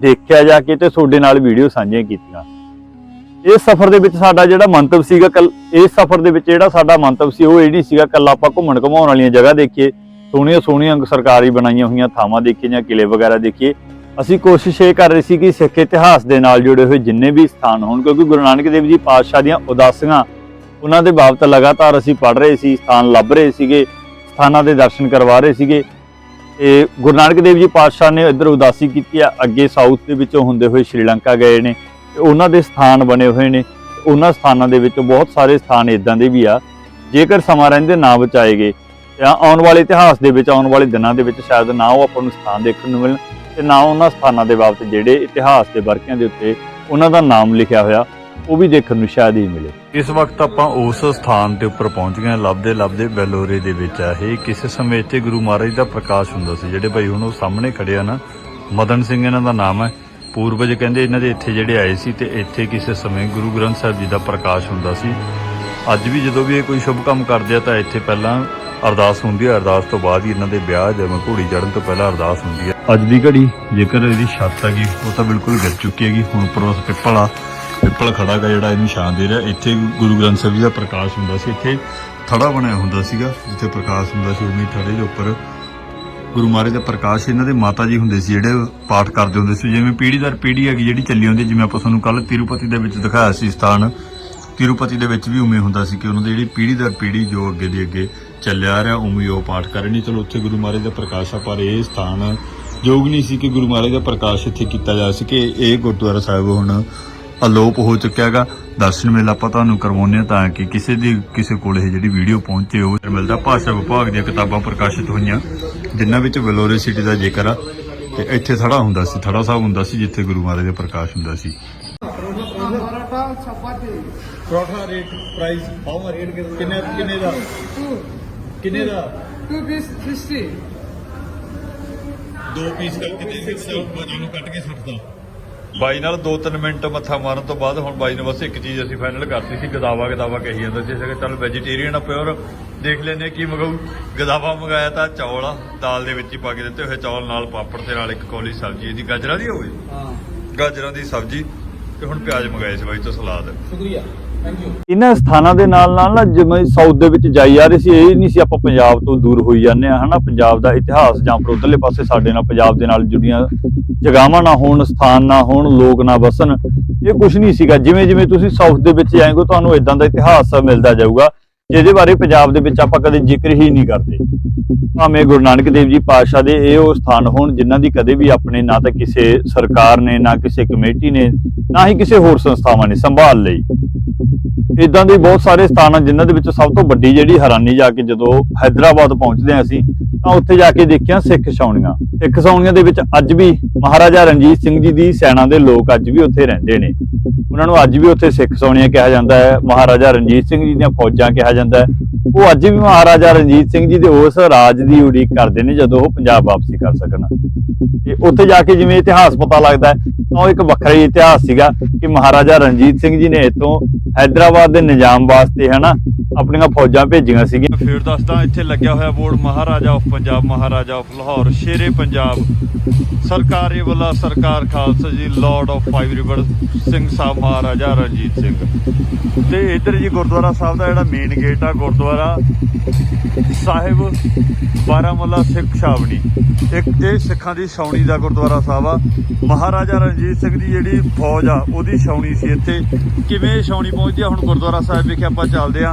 ਦੇਖਿਆ ਜਾ ਕੇ ਤੇ ਤੁਹਾਡੇ ਨਾਲ ਵੀਡੀਓ ਸਾਂਝੀਆਂ ਕੀਤੀਆਂ। ਇਸ ਸਫ਼ਰ ਦੇ ਵਿੱਚ ਸਾਡਾ ਜਿਹੜਾ ਮੰਤਵ ਸੀਗਾ ਕੱਲ ਇਸ ਸਫ਼ਰ ਦੇ ਵਿੱਚ ਜਿਹੜਾ ਸਾਡਾ ਮੰਤਵ ਸੀ, ਉਹ ਇਹ ਨਹੀਂ ਸੀਗਾ ਕੱਲਾ ਆਪਾਂ ਘੁੰਮਣ ਘੁਮਾਉਣ ਵਾਲੀਆਂ ਜਗ੍ਹਾ ਦੇਖੀਏ। ਸੋਹਣੀਆਂ ਸੋਹਣੀਆਂ ਸਰਕਾਰੀ ਬਣਾਈਆਂ ਹੋਈਆਂ ਥਾਵਾਂ ਦੇਖੀਏ ਜਾਂ ਕਿਲੇ ਵਗੈਰਾ ਦੇਖੀਏ। ਅਸੀਂ ਕੋਸ਼ਿਸ਼ ਇਹ ਕਰ ਰਹੇ ਸੀ ਕਿ ਸਿੱਖ ਇਤਿਹਾਸ ਦੇ ਨਾਲ ਜੁੜੇ ਹੋਏ ਜਿੰਨੇ ਵੀ ਸਥਾਨ ਹੋਣ, ਕਿਉਂਕਿ ਗੁਰੂ ਨਾਨਕ ਦੇਵ ਜੀ ਪਾਤਸ਼ਾਹ ਦੀਆਂ ਉਦਾਸੀਆਂ, ਉਹਨਾਂ ਦੇ ਬਾਬਤ ਲਗਾਤਾਰ ਅਸੀਂ ਪੜ੍ਹ ਰਹੇ ਸੀ, ਸਥਾਨ ਲੱਭ ਰਹੇ ਸੀਗੇ, ਸਥਾਨਾਂ ਦੇ ਦਰਸ਼ਨ ਕਰਵਾ ਰਹੇ ਸੀਗੇ। ਤੇ ਗੁਰੂ ਨਾਨਕ ਦੇਵ ਜੀ ਪਾਤਸ਼ਾਹ ਨੇ ਇੱਧਰ ਉਦਾਸੀ ਕੀਤੀ ਆ, ਅੱਗੇ ਸਾਊਥ ਦੇ ਵਿੱਚੋਂ ਹੁੰਦੇ ਹੋਏ ਸ਼੍ਰੀਲੰਕਾ ਗਏ ਨੇ। ਉਹਨਾਂ ਦੇ ਸਥਾਨ ਬਣੇ ਹੋਏ ਨੇ। ਉਹਨਾਂ ਸਥਾਨਾਂ ਦੇ ਵਿੱਚ ਬਹੁਤ ਸਾਰੇ ਸਥਾਨ ਇਦਾਂ ਦੇ ਵੀ ਆ, ਜੇਕਰ ਸਮਾਂ ਰਹਿੰਦੇ ਨਾ ਬਚਾਏ ਗਏ ਤਾਂ ਆਉਣ ਵਾਲੇ ਇਤਿਹਾਸ ਦੇ ਵਿੱਚ, ਆਉਣ ਵਾਲੇ ਦਿਨਾਂ ਦੇ ਵਿੱਚ ਸ਼ਾਇਦ ਨਾ ਉਹ ਆਪਾਂ ਨੂੰ ਸਥਾਨ ਦੇਖਣ ਨੂੰ ਮਿਲਣ ਤੇ ਨਾ ਉਹਨਾਂ ਸਥਾਨਾਂ ਦੇ ਬਾਬਤ ਜਿਹੜੇ ਇਤਿਹਾਸ ਦੇ ਵਰਕਿਆਂ ਦੇ ਉੱਤੇ ਉਹਨਾਂ ਦਾ ਨਾਮ ਲਿਖਿਆ ਹੋਇਆ, ਉਹ ਵੀ ਦੇਖਣ ਨੂੰ ਸ਼ਾਇਦ ਹੀ ਮਿਲੇ। ਇਸ ਵਕਤ ਆਪਾਂ ਉਸ ਸਥਾਨ ਦੇ ਉੱਪਰ ਪਹੁੰਚ ਗਏ ਹਾਂ। ਲੱਭਦੇ ਲੱਭਦੇ ਬੈਲੋਰੇ ਦੇ ਵਿੱਚ ਆ ਇਹ। ਕਿਸੇ ਸਮੇਂ ਇੱਥੇ ਗੁਰੂ ਮਹਾਰਾਜ ਦਾ ਪ੍ਰਕਾਸ਼ ਹੁੰਦਾ ਸੀ, ਜਿਹੜੇ ਭਾਈ ਹੁਣ ਉਹ ਸਾਹਮਣੇ ਖੜੇ ਆ ਨਾ, ਮਦਨ ਸਿੰਘ ਇਹਨਾਂ ਦਾ ਨਾਮ ਹੈ। ਪੂਰਵਜ ਕਹਿੰਦੇ ਇਹਨਾਂ ਦੇ ਇੱਥੇ ਜਿਹੜੇ ਆਏ ਸੀ ਤੇ ਇੱਥੇ ਕਿਸੇ ਸਮੇਂ ਗੁਰੂ ਗ੍ਰੰਥ ਸਾਹਿਬ ਜੀ ਦਾ ਪ੍ਰਕਾਸ਼ ਹੁੰਦਾ ਸੀ। ਅੱਜ ਵੀ ਜਦੋਂ ਵੀ ਇਹ ਕੋਈ ਸ਼ੁਭ ਕੰਮ ਕਰਦੇ ਆ ਤਾਂ ਇੱਥੇ ਪਹਿਲਾਂ ਅਰਦਾਸ ਹੁੰਦੀ ਹੈ ਅਰਦਾਸ ਤੋਂ ਬਾਅਦ ਹੀ ਇਹਨਾਂ ਦੇ ਵਿਆਹ ਜਿਵੇਂ ਘੋੜੀ ਚੜ੍ਹਨ ਤੋਂ ਪਹਿਲਾਂ ਅਰਦਾਸ ਹੁੰਦੀ ਹੈ ਅੱਜ ਦੀ ਘੜੀ ਜੇਕਰ ਇਹਦੀ ਛੱਤ ਹੈਗੀ, ਉਹ ਤਾਂ ਬਿਲਕੁਲ ਗਿਰ ਚੁੱਕੀ ਹੈਗੀ। ਹੁਣ ਉੱਪਰ ਪਿੱਪਲ ਆ, ਪਿੱਪਲ ਖੜਾ ਗਾ ਜਿਹੜਾ ਇਹਨੂੰ ਛਾਂ ਦੇ ਰਿਹਾ। ਇੱਥੇ ਗੁਰੂ ਗ੍ਰੰਥ ਸਾਹਿਬ ਜੀ ਦਾ ਪ੍ਰਕਾਸ਼ ਹੁੰਦਾ ਸੀ। ਇੱਥੇ ਥੜਾ ਬਣਿਆ ਹੁੰਦਾ ਸੀਗਾ, ਜਿੱਥੇ ਪ੍ਰਕਾਸ਼ ਹੁੰਦਾ ਸੀ ਉਮੀ ਥੜੇ ਦੇ ਉੱਪਰ ਗੁਰੂ ਮਹਾਰਾਜ ਦਾ ਪ੍ਰਕਾਸ਼ ਇਹਨਾਂ ਦੇ ਮਾਤਾ ਜੀ ਹੁੰਦੇ ਸੀ, ਜਿਹੜੇ ਪਾਠ ਕਰਦੇ ਹੁੰਦੇ ਸੀ। ਜਿਵੇਂ ਪੀੜ੍ਹੀ ਦਰ ਪੀੜ੍ਹੀ ਹੈਗੀ ਜਿਹੜੀ ਚੱਲੀ ਹੁੰਦੀ ਜਿਵੇਂ ਆਪਾਂ ਤੁਹਾਨੂੰ ਕੱਲ ਤਿਰੂਪਤੀ ਦੇ ਵਿੱਚ ਦਿਖਾਇਆ ਸੀ ਸਥਾਨ, ਤਿਰੂਪਤੀ ਦੇ ਵਿੱਚ ਵੀ ਉਵੇਂ ਹੁੰਦਾ ਸੀ ਕਿ ਉਹਨਾਂ ਦੀ ਜਿਹੜੀ ਪੀੜ੍ਹੀ ਦਰ ਪੀੜ੍ਹੀ ਜੋ ਅੱਗੇ ਦੀ ਅੱਗੇ ਚੱਲਿਆ ਰਿਹਾ, ਉਵੇਂ ਉਹ ਪਾਠ ਕਰ ਰਹੇ ਨੇ। ਚਲੋ, ਉੱਥੇ ਗੁਰੂ ਮਹਾਰਾਜ ਦਾ ਪ੍ਰਕਾਸ਼ ਆ, ਪਰ ਇਹ ਸਥਾਨ ਯੋਗ ਨਹੀਂ ਸੀ ਕਿ ਗੁਰੂ ਮਹਾਰਾਜ ਦਾ ਪ੍ਰਕਾਸ਼ ਇੱਥੇ ਕੀਤਾ ਜਾ ਸਕੇ। ਇਹ ਗੁਰਦੁਆਰਾ ਸਾਹਿਬ ਹੁਣ ਅਲੋਪ ਹੋ ਚੁੱਕਿਆ ਹੈਗਾ। ਦਰਸ਼ਨ ਮੇਲਾ ਆਪਾਂ ਤੁਹਾਨੂੰ ਕਰਵਾਉਂਦੇ ਹਾਂ ਤਾਂ ਕਿ ਕਿਸੇ ਦੀ ਕਿਸੇ ਕੋਲ ਇਹ ਜਿਹੜੀ ਵੀਡੀਓ ਪਹੁੰਚੇ ਉਹ ਮਿਲਦਾ। ਭਾਸ਼ਾ ਵਿਭਾਗ ਦੀਆਂ ਕਿਤਾਬਾਂ ਪ੍ਰਕਾਸ਼ਿਤ ਹੋਈਆਂ ਜਿਨ੍ਹਾਂ ਵਿੱਚ ਵਲੋਰੇ ਸਿਟੀ ਦਾ ਜ਼ਿਕਰ ਆ। ਤੇ ਇੱਥੇ ਥੜਾ ਹੁੰਦਾ ਸੀ ਥੜਾ ਸਾਹਿਬ ਹੁੰਦਾ ਸੀ ਜਿੱਥੇ ਗੁਰੂ ਮਹਾਰਾਜ ਦਾ ਪ੍ਰਕਾਸ਼ ਹੁੰਦਾ ਸੀ। Paratha rate price how rate ਕਿੰਨੇ ਕਿੰਨੇ ਦਾ? ਕਿੰਨੇ ਪੀਸ ਕਰਕੇ ਦੇ ਸਕਦੇ ਬਾਜੀ ਨੂੰ ਕੱਟ ਕੇ ਸੁੱਟਦਾ ਬਾਈ ਨਾਲ 2-3 ਮਿੰਟ ਮੱਥਾ ਮਾਰਨ ਤੋਂ ਬਾਅਦ ਹੁਣ ਬਾਈ ਨੇ ਬਸ ਇੱਕ ਚੀਜ਼ ਅਸੀਂ ਫਾਈਨਲ ਕਰਤੀ ਸੀ ਗਦਾਵਾ ਗਦਾਵਾ ਕਹੀ ਜਾਂਦਾ ਸੀ। ਕਿ ਚੱਲ ਵੈਜੀਟੇਰੀਅਨ ਆ ਪਿਓਰ ਦੇਖ ਲੈਨੇ ਕੀ ਮਗਾਉ ਗਦਾਵਾ ਮੰਗਾਇਆ ਤਾਂ ਚੌਲ ਆ ਦਾਲ ਦੇ ਵਿੱਚ ਹੀ ਪਾ ਕੇ ਦਿੱਤੇ ਹੋਏ ਚੌਲ ਨਾਲ ਪਾਪੜ ਤੇ ਨਾਲ ਇੱਕ ਕੌਲੀ ਸਬਜ਼ੀ ਇਹਦੀ ਗਾਜਰਾਂ ਦੀ ਹੋਵੇ। ਹਾਂ। ਗਾਜਰਾਂ ਦੀ ਸਬਜ਼ੀ ਤੇ ਹੁਣ ਪਿਆਜ਼ ਮੰਗਾਏ ਸੀ ਬਾਈ ਤੋਂ ਸਲਾਦ। ਸ਼ੁਕਰੀਆ। ਇਹਨਾਂ ਸਥਾਨਾਂ ਦੇ ਨਾਲ ਨਾਲ ਨਾ ਜਿਵੇਂ ਸਾਊਥ ਦੇ ਵਿੱਚ ਜਾਈ ਆ ਰਹੇ ਸੀ, ਇਹ ਨਹੀਂ ਸੀ ਆਪਾਂ ਪੰਜਾਬ ਤੋਂ ਦੂਰ ਹੋਈ ਜਾਂਦੇ ਆ ਹਨਾ? ਪੰਜਾਬ ਦਾ ਇਤਿਹਾਸ ਜਾਂ ਫਿਰ ਉਧਰਲੇ ਪਾਸੇ ਸਾਡੇ ਨਾਲ ਪੰਜਾਬ ਦੇ ਨਾਲ ਜੁੜੀਆਂ ਜਗਾਵਾਂ ਨਾ ਹੋਣ, ਸਥਾਨ ਨਾ ਹੋਣ, ਲੋਕ ਨਾ ਵਸਣ, ਇਹ ਕੁਝ ਨਹੀਂ ਸੀਗਾ। ਜਿਵੇਂ ਜਿਵੇਂ ਤੁਸੀਂ ਸਾਊਥ ਦੇ ਵਿੱਚ ਜਾਏਗੇ, ਤੁਹਾਨੂੰ ਇਦਾਂ ਦਾ ਇਤਿਹਾਸ ਮਿਲਦਾ ਜਾਊਗਾ। ਜਿਹਦੇ ਬਾਰੇ ਪੰਜਾਬ ਦੇ ਵਿੱਚ ਆਪਾਂ ਕਦੇ ਜ਼ਿਕਰ ਹੀ ਨਹੀਂ ਕਰਦੇ। ਭਾਵੇਂ ਗੁਰੂ ਨਾਨਕ ਦੇਵ ਜੀ ਪਾਤਸ਼ਾਹ ਦੇ ਇਹ ਉਹ ਸਥਾਨ ਹੋਣ, ਜਿਨ੍ਹਾਂ ਦੀ ਕਦੇ ਵੀ ਆਪਣੇ ਨਾ ਤਾਂ ਕਿਸੇ ਸਰਕਾਰ ਨੇ, ਨਾ ਕਿਸੇ ਕਮੇਟੀ ਨੇ, ਨਾ ਹੀ ਕਿਸੇ ਹੋਰ ਸੰਸਥਾਵਾਂ ਨੇ ਸੰਭਾਲ ਲਈ। ਇਦਾਂ ਦੇ ਬਹੁਤ ਸਾਰੇ ਸਥਾਨ ਹਨ, ਜਿਨ੍ਹਾਂ ਦੇ ਵਿੱਚ ਸਭ ਤੋਂ ਵੱਡੀ ਜਿਹੜੀ ਹੈਰਾਨੀ ਜਾ ਕੇ ਜਦੋਂ ਹైదరాబాద్ ਪਹੁੰਚਦੇ ਆ ਅਸੀਂ, ਤਾਂ ਉੱਥੇ ਜਾ ਕੇ ਦੇਖਿਆ ਸਿੱਖ ਛਾਉਣੀਆਂ। ਸਿੱਖ ਛਾਉਣੀਆਂ ਦੇ ਵਿੱਚ ਅੱਜ ਵੀ ਮਹਾਰਾਜਾ ਰਣਜੀਤ ਸਿੰਘ ਜੀ ਦੀ ਸੈਨਾ ਦੇ ਲੋਕ ਅੱਜ ਵੀ ਉੱਥੇ ਰਹਿੰਦੇ ਨੇ। ਉਹਨਾਂ ਨੂੰ ਅੱਜ ਵੀ ਉੱਥੇ ਸਿੱਖ ਛਾਉਣੀਆਂ ਕਿਹਾ ਜਾਂਦਾ ਹੈ, ਮਹਾਰਾਜਾ ਰਣਜੀਤ ਸਿੰਘ ਜੀ ਦੀਆਂ ਫੌਜਾਂ ਕਿਹਾ ਜਾਂਦਾ ਹੈ। ਉਹ ਅੱਜ ਵੀ ਮਹਾਰਾਜਾ ਰਣਜੀਤ ਸਿੰਘ ਜੀ ਦੇ ਉਸ ਰਾਜ ਦੀ ਉਡੀਕ ਕਰਦੇ ਨੇ ਜਦੋਂ ਉਹ ਪੰਜਾਬ ਵਾਪਸੀ ਕਰ ਸਕਣ। ਤੇ ਉੱਥੇ ਜਾ ਕੇ ਜਿਵੇਂ ਇਤਿਹਾਸ ਪਤਾ ਲੱਗਦਾ ਤਾਂ ਇੱਕ ਵੱਖਰਾ ਹੀ ਇਤਿਹਾਸ ਸੀਗਾ ਕਿ ਮਹਾਰਾਜਾ ਰਣਜੀਤ ਸਿੰਘ ਜੀ ਨੇ ਇਤੋਂ ਹైదరాబాద్ ਦੇ ਨਿਜ਼ਾਮ ਵਾਸਤੇ ਹਨਾ, ਆਪਣੀਆਂ ਫੌਜਾਂ ਭੇਜੀਆਂ ਸੀਗੀਆਂ। ਫਿਰ ਦੱਸਦਾ ਇੱਥੇ ਲੱਗਿਆ ਹੋਇਆ board Maharaja of Punjab, Maharaja of Lahore, Shere Punjab. ਸਰਕਾਰ ਵੱਲਾ Sarkar Khalsa ji, lord of five river Singh Sahib Maharaja Ranjit Singh. ਤੇ ਇੱਧਰ ਜੀ ਗੁਰਦੁਆਰਾ ਸਾਹਿਬ ਦਾ ਜਿਹੜਾ ਮੇਨ ਗੇਟ ਆ, ਗੁਰਦੁਆਰਾ ਸਾਹਿਬ ਬਾਰਾਮੁੱਲਾ ਸਿੱਖ ਛਾਵਣੀ। ਇੱਕ ਇਹ ਸਿੱਖਾਂ ਦੀ ਛਾਉਣੀ ਦਾ ਗੁਰਦੁਆਰਾ ਸਾਹਿਬ ਆ। ਮਹਾਰਾਜਾ ਰਣਜੀਤ ਸਿੰਘ ਦੀ ਜਿਹੜੀ ਫੌਜ ਆ, ਉਹਦੀ ਛਾਉਣੀ ਸੀ ਇੱਥੇ। ਕਿਵੇਂ ਛਾਉਣੀ ਪਹੁੰਚਦੀ ਆ? ਹੁਣ ਗੁਰਦੁਆਰਾ ਸਾਹਿਬ ਵਿਖੇ ਆਪਾਂ ਚੱਲਦੇ ਆ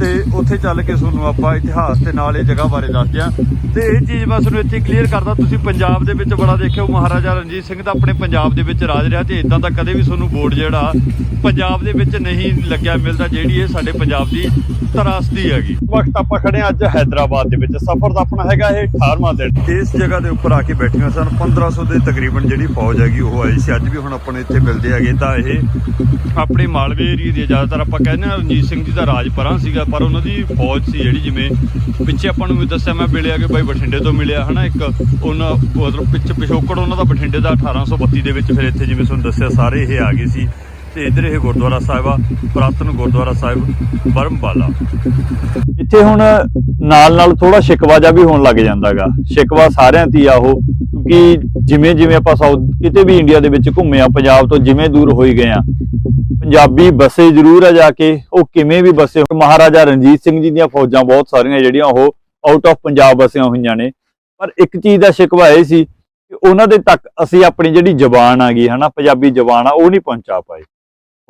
ਤੇ ਉੱਥੇ ਚੱਲ ਕੇ ਤੁਹਾਨੂੰ ਆਪਾਂ ਇਤਿਹਾਸ ਤੇ ਨਾਲ ਇਹ ਜਗ੍ਹਾ ਬਾਰੇ ਦੱਸਦੇ ਆ। ਤੇ ਇਹ ਚੀਜ਼ ਮੈਂ ਤੁਹਾਨੂੰ ਇੱਥੇ ਕਲੀਅਰ ਕਰਦਾ, ਤੁਸੀਂ ਪੰਜਾਬ ਦੇ ਵਿੱਚ ਬੜਾ ਦੇਖਿਓ ਮਹਾਰਾਜਾ ਰਣਜੀਤ ਸਿੰਘ ਦਾ ਆਪਣੇ ਪੰਜਾਬ ਦੇ ਵਿੱਚ ਰਾਜ ਰਿਹਾ ਤੇ ਇਦਾਂ ਦਾ ਕਦੇ ਵੀ ਤੁਹਾਨੂੰ ਬੋਰਡ ਜਿਹੜਾ, ਪੰਜਾਬ ਦੇ ਵਿੱਚ ਨਹੀਂ ਲੱਗਿਆ ਮਿਲਦਾ ਜਿਹੜੀ ਇਹ ਸਾਡੇ ਪੰਜਾਬ ਦੀ ਤਰਾਸਦੀ ਖੜੀ ਹੈਗੀ। ਵਕਤ ਆਪਾਂ ਖੜੇ ਅੱਜ ਹైదరాబాద్ ਦੇ ਵਿੱਚ। ਸਫ਼ਰ ਦਾ ਆਪਣਾ ਹੈਗਾ ਇਹ 18ਵਾਂ ਦਿਨ। ਇਸ ਜਗ੍ਹਾ ਦੇ ਉੱਪਰ ਆ ਕੇ ਬੈਠੀਆਂ ਸਨ। 1500 ਦੇ ਤਕਰੀਬਨ ਜਿਹੜੀ ਫੌਜ ਹੈਗੀ ਉਹ ਆਈ ਸੀ। ਅੱਜ ਵੀ ਹੁਣ ਆਪਾਂ ਇੱਥੇ ਮਿਲਦੇ ਹੈਗੇ। ਤਾਂ ਇਹ ਆਪਣੇ ਮਾਲਵੇ ਏਰੀਆ ਦੇ ਜ਼ਿਆਦਾਤਰ ਆਪਾਂ ਕਹਿੰਦੇ ਆ ਰਣਜੀਤ ਸਿੰਘ ਜੀ ਦਾ ਰਾਜ ਪਰਾਂ ਸੀਗਾ ਪਰ ਉਹਨਾਂ ਦੀ ਫੌਜ ਸੀ ਜਿਹੜੀ ਜਿਵੇਂ ਪਿੱਛੇ ਆਪਾਂ ਨੂੰ ਦੱਸਿਆ ਮੈਂ ਮਿਲਿਆ ਕਿ ਬਾਈ ਬਠਿੰਡੇ ਤੋਂ ਮਿਲਿਆ ਹਨਾ ਇੱਕ ਉਹਨਾਂ ਮਤਲਬ ਪਿੱਛੇ ਪਿਛੋਕੜ ਉਹਨਾਂ ਦਾ ਬਠਿੰਡੇ ਦਾ 1832 ਦੇ ਵਿੱਚ ਫਿਰ ਇੱਥੇ ਜਿਵੇਂ ਤੁਹਾਨੂੰ ਦੱਸਿਆ ਸਾਰੇ ਇਹ ਆ ਗਏ ਸੀ। ਤੇ ਇੱਧਰ ਇਹ ਗੁਰਦੁਆਰਾ ਸਾਹਿਬ ਆ, ਪੁਰਾਤਨ ਗੁਰਦੁਆਰਾ ਸਾਹਿਬ ਬਰਮਬਾਲਾ ਇੱਥੇ ਹੁਣ ਨਾਲ ਨਾਲ ਥੋੜਾ ਸ਼ਿਕਵਾ ਜਾ ਵੀ ਹੋਣ ਲੱਗ ਜਾਂਦਾਗਾ ਸ਼ਿਕਵਾ ਸਾਰਿਆਂ ਦੀ ਆ ਉਹ ਕਿਉਂਕਿ ਜਿਵੇਂ ਜਿਵੇਂ ਆਪਾਂ ਸਾਊਥ, ਕਿਤੇ ਵੀ ਇੰਡੀਆ ਦੇ ਵਿੱਚ ਘੁੰਮੇ ਆ, ਪੰਜਾਬ ਤੋਂ ਜਿਵੇਂ ਦੂਰ ਹੋਈ ਗਏ ਆ। ਪੰਜਾਬੀ ਬਸੇ ਜ਼ਰੂਰ ਆ ਜਾ ਕੇ, ਉਹ ਕਿਵੇਂ ਵੀ ਬਸੇ ਮਹਾਰਾਜਾ ਰਣਜੀਤ ਸਿੰਘ ਜੀ ਦੀਆਂ ਫੌਜਾਂ ਬਹੁਤ ਸਾਰੀਆਂ ਜਿਹੜੀਆਂ ਉਹ ਆਊਟ ਆਫ ਪੰਜਾਬ ਬਸੀਆਂ ਹੋਈਆਂ ਨੇ। ਪਰ ਇੱਕ ਚੀਜ਼ ਦਾ ਸ਼ਿਕਵਾ ਇਹ ਸੀ ਕਿ ਉਹਨਾਂ ਦੇ ਤੱਕ ਅਸੀਂ ਆਪਣੀ ਜਿਹੜੀ ਜ਼ੁਬਾਨ ਆ ਗਈ, ਹਨਾ, ਪੰਜਾਬੀ ਜ਼ੁਬਾਨ ਆ, ਉਹ ਨਹੀਂ ਪਹੁੰਚਾ ਪਾਏ।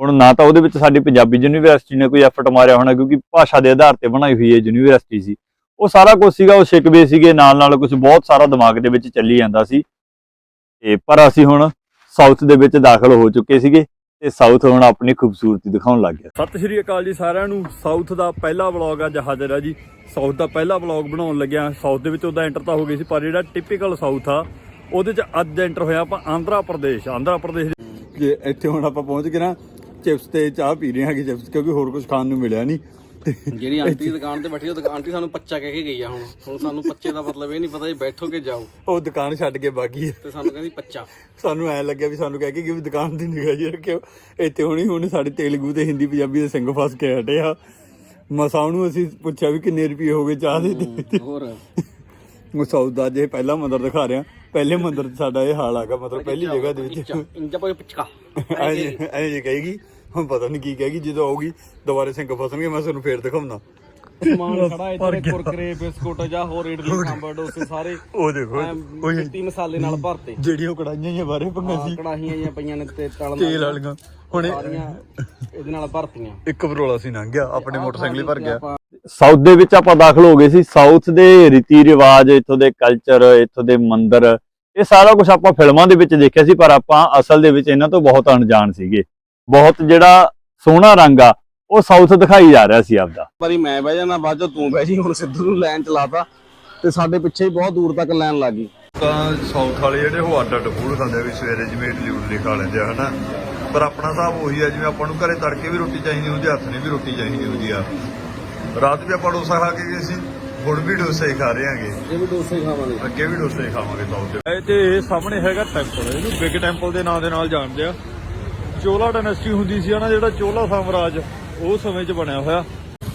ਹੁਣ ਨਾ ਤਾਂ ਉਹਦੇ ਵਿੱਚ ਸਾਡੀ ਪੰਜਾਬੀ ਯੂਨੀਵਰਸਿਟੀ ਨੇ ਕੋਈ ਐਫਰਟ ਮਾਰਿਆ ਹੋਣਾ ਕਿਉਂਕਿ ਭਾਸ਼ਾ ਦੇ ਆਧਾਰ ਤੇ ਬਣਾਈ ਹੋਈ ਹੈ ਯੂਨੀਵਰਸਿਟੀ ਸੀ। ਉਹ ਸਾਰਾ ਕੁਝ ਸੀਗਾ ਉਹ ਸ਼ਿਕਵੇ ਸੀਗੇ ਨਾਲ ਨਾਲ ਕੁਝ ਬਹੁਤ ਸਾਰਾ ਦਿਮਾਗ ਦੇ ਵਿੱਚ ਚੱਲੀ ਜਾਂਦਾ ਸੀ। ਤੇ ਪਰ ਅਸੀਂ ਹੁਣ ਸਾਊਥ ਦੇ ਵਿੱਚ ਦਾਖਲ ਹੋ ਚੁੱਕੇ ਸੀਗੇ ਤੇ ਸਾਊਥ ਹੁਣ ਆਪਣੀ ਖੂਬਸੂਰਤੀ ਦਿਖਾਉਣ ਲੱਗ ਗਿਆ। ਸਤਿ ਸ਼੍ਰੀ ਅਕਾਲ ਜੀ ਸਾਰਿਆਂ ਨੂੰ। ਸਾਊਥ ਦਾ ਪਹਿਲਾ ਵਲੌਗ ਅੱਜ ਹਾਜ਼ਰ ਆ ਜੀ। ਸਾਊਥ ਦਾ ਪਹਿਲਾ ਵਲੌਗ ਬਣਾਉਣ ਲੱਗਿਆ। ਸਾਊਥ ਦੇ ਵਿੱਚ ਉਹਦਾ ਐਂਟਰ ਤਾਂ ਹੋ ਗਈ ਸੀ ਪਰ ਜਿਹੜਾ ਟਿਪੀਕਲ ਸਾਊਥ ਆ ਉਹਦੇ ਚ ਅੱਜ ਐਂਟਰ ਹੋਇਆ ਆਪਾਂ ਆਂਧਰਾ ਪ੍ਰਦੇਸ਼। ਆਂਧਰਾ ਪ੍ਰਦੇਸ਼ ਜੇ ਇੱਥੇ ਹੁਣ ਆਪਾਂ ਪਹੁੰਚ ਗਏ ਨਾ ਚਿਪਸ ਤੇ ਚਾਹ ਪੀ ਰਹੇ ਹਾਂਗੇ ਚਿਪਸ ਕਿਉਂਕਿ ਹੋਰ ਕੁਝ ਖਾਣ ਨੂੰ ਮਿਲਿਆ ਨਹੀਂ। ਜਿਹੜੀ ਆਂਟੀ ਦੀ ਦੁਕਾਨ ਤੇ ਬੈਠੀ ਉਹ ਦੁਕਾਨ ਆਂਟੀ ਸਾਨੂੰ ਪੱਚਾ ਕਹਿ ਕੇ ਗਈ ਆ ਹੁਣ। ਹੁਣ ਸਾਨੂੰ ਪੱਚੇ ਦਾ ਮਤਲਬ ਇਹ ਨਹੀਂ ਪਤਾ ਜੀ ਬੈਠੋ ਕਿ ਜਾਓ। ਉਹ ਦੁਕਾਨ ਛੱਡ ਕੇ ਬਾਗੀ ਤੇ ਸਾਨੂੰ ਕਹਿੰਦੀ ਪੱਚਾ। ਸਾਨੂੰ ਐ ਲੱਗਿਆ ਵੀ ਸਾਨੂੰ ਕਹਿ ਕੇ ਕਿ ਵੀ ਦੁਕਾਨ ਦੀ ਨਿਗਾਹ ਜੀ ਰੱਖਿਓ। ਇੱਥੇ ਹੁਣੀ ਹੁਣ ਸਾਡੇ ਤੇਲਗੂ ਤੇ ਹਿੰਦੀ ਪੰਜਾਬੀ ਦੇ ਸਿੰਘ ਫਸ ਕੇ ਹਟੇ ਆ। ਮਸਾਂ ਨੂੰ ਅਸੀਂ ਪੁੱਛਿਆ ਵੀ ਕਿੰਨੇ ਰੁਪਏ ਹੋ ਗਏ ਚਾਹ ਦੇ ਹੋਰ। ਉਹ ਸੌਦਾ ਜੇ ਪਹਿਲਾ ਮੰਦਰ ਦਿਖਾ ਰਿਹਾ। ਪਹਿਲੇ ਮੰਦਰ ਸਾਡਾ ਇਹ ਹਾਲ ਆਗਾ ਮਤਲਬ ਪਹਿਲੀ ਜਗ੍ਹਾ ਦੇ ਵਿੱਚ। ਇੰਜਾ ਕੋਈ ਪਿਚਕਾ। ਐ ਜੇ ਐ ਜੇ ਕਹੇਗੀ। ਹੁਣ ਪਤਾ ਨਹੀਂ ਕੀ ਕਹੇਗੀ ਜਦੋਂ ਆਊਗੀ ਦੁਬਾਰੇ ਸਿੰਘ ਫਸਣਗੇ ਮੈਂ ਤੁਹਾਨੂੰ ਫੇਰ ਦਿਖਾਉਣਾ। ਸਮਾਨ ਖੜਾ ਇੱਥੇ ਕੁਰਕਰੇ ਬਿਸਕੁਟ ਜਾਂ ਹੋਰ ਇਡਲੀ ਸਾਂਬਰ ਡੋਸੇ ਸਾਰੇ ਉਹ ਦੇਖੋ ਐਂ ਮਿੱਟੀ ਮਸਾਲੇ ਨਾਲ ਭਰਤੇ। ਜਿਹੜੀਆਂ ਉਹ ਕੜਾਈਆਂ ਹੀ ਬਾਰੇ ਪੰਗਾ ਆਹ ਸੀ। ਕੜਾਹੀਆਂ ਜਾਂ ਪਈਆਂ ਨੇ ਤੇ ਤਲ ਤੇਲ ਵਾਲੀਆਂ। ਹੁਣ ਇਹ ਸਾਰੀਆਂ ਇਹਦੇ ਨਾਲ ਭਰਤੀਆਂ। ਇੱਕ ਬਰੋਲਾ ਸੀ ਲੰਘ ਗਿਆ ਆਪਣੇ ਮੋਟਰਸਾਈਕਲ ਹੀ ਭਰ ਗਿਆ। ਆਪਾਂ ਸਾਊਥ ਦੇ ਵਿੱਚ ਆਪਾਂ ਦਾਖਲ ਹੋ ਗਏ ਸੀ। ਸਾਊਥ ਦੇ ਰੀਤੀ ਰਿਵਾਜ ਇੱਥੋਂ ਦੇ ਕਲਚਰ ਇੱਥੋਂ ਦੇ ਮੰਦਿਰ ਇਹ ਸਾਰਾ ਕੁਝ ਆਪਾਂ ਫਿਲਮਾਂ ਦੇ ਵਿੱਚ ਦੇਖਿਆ ਸੀ ਪਰ ਆਪਾਂ ਅਸਲ ਦੇ ਵਿੱਚ ਇਹਨਾਂ ਤੋਂ ਬਹੁਤ ਅਣਜਾਣ ਸੀਗੇ। ਬਹੁਤ ਜਿਹੜਾ ਸੋਹਣਾ ਰੰਗ ਆ ਉਹ ਸਾਊਥ ਦਿਖਾਈ ਜਾ ਰਿਹਾ ਸੀ ਆਪਦਾ। ਵਾਰੀ ਮੈਂ ਬਹਿ ਜਾਣਾ ਬਾਅਦ ਚ ਤੂੰ ਬਹਿ ਜੀ ਹੁਣ ਸਿੱਧੂ ਨੂੰ ਲਾਈਨ ਚਲਾਤਾ ਤੇ ਸਾਡੇ ਪਿੱਛੇ ਹੀ ਬਹੁਤ ਦੂਰ ਤੱਕ ਲਾਈਨ ਲੱਗ ਗਈ। ਤਾਂ ਸਾਊਥ ਵਾਲੇ ਜਿਹੜੇ ਉਹ ਅੱਡ ਅੱਡ ਫੂਡ ਖਾਂਦੇ ਆ ਵੀ ਸਵੇਰੇ ਜਿਵੇਂ ਇਡਲੀ ਉਡਲੀ ਖਾ ਲੈਂਦੇ ਆ ਹਨਾ? ਪਰ ਆਪਣਾ ਹਿਸਾਬ ਉਹੀ ਆ ਜਿਵੇਂ ਆਪਾਂ ਨੂੰ ਘਰੇ ਤੜਕੇ ਵੀ ਰੋਟੀ ਚਾਹੀਦੀ ਹੁੰਦੀ ਹੱਥ ਨੇ ਵੀ ਰੋਟੀ ਚਾਹੀਦੀ ਹੁੰਦੀ ਆ। ਰਾਤ ਵੀ ਆਪਾਂ ਡੋਸਾ ਖਾ ਕੇ ਗਏ ਸੀ ਹੁਣ ਵੀ ਡੋਸੇ ਹੀ ਖਾ ਰਹੇ ਆਂਗੇ ਇਹ ਵੀ ਡੋਸੇ ਖਾਵਾਂਗੇ। ਅੱਗੇ ਵੀ ਡੋਸੇ ਹੀ ਖਾਵਾਂਗੇ ਸਾਊਥ ਦੇ। ਇਹ ਤੇ ਇਹ ਸਾਹਮਣੇ ਹੈਗਾ ਟੈਂਪਲ ਇਹਨੂੰ ਬਿਗ ਟੈਂਪਲ ਦੇ ਨਾਂ ਦੇ ਨਾਲ ਜਾਣਦੇ ਆ। ਚੋਲਾ ਡਾਇਨੈਸਟੀ ਹੁੰਦੀ ਸੀ ਨਾ ਜਿਹੜਾ ਚੋਲਾ ਸਾਮਰਾਜ ਉਹ ਸਮੇਂ 'ਚ ਬਣਿਆ ਹੋਇਆ।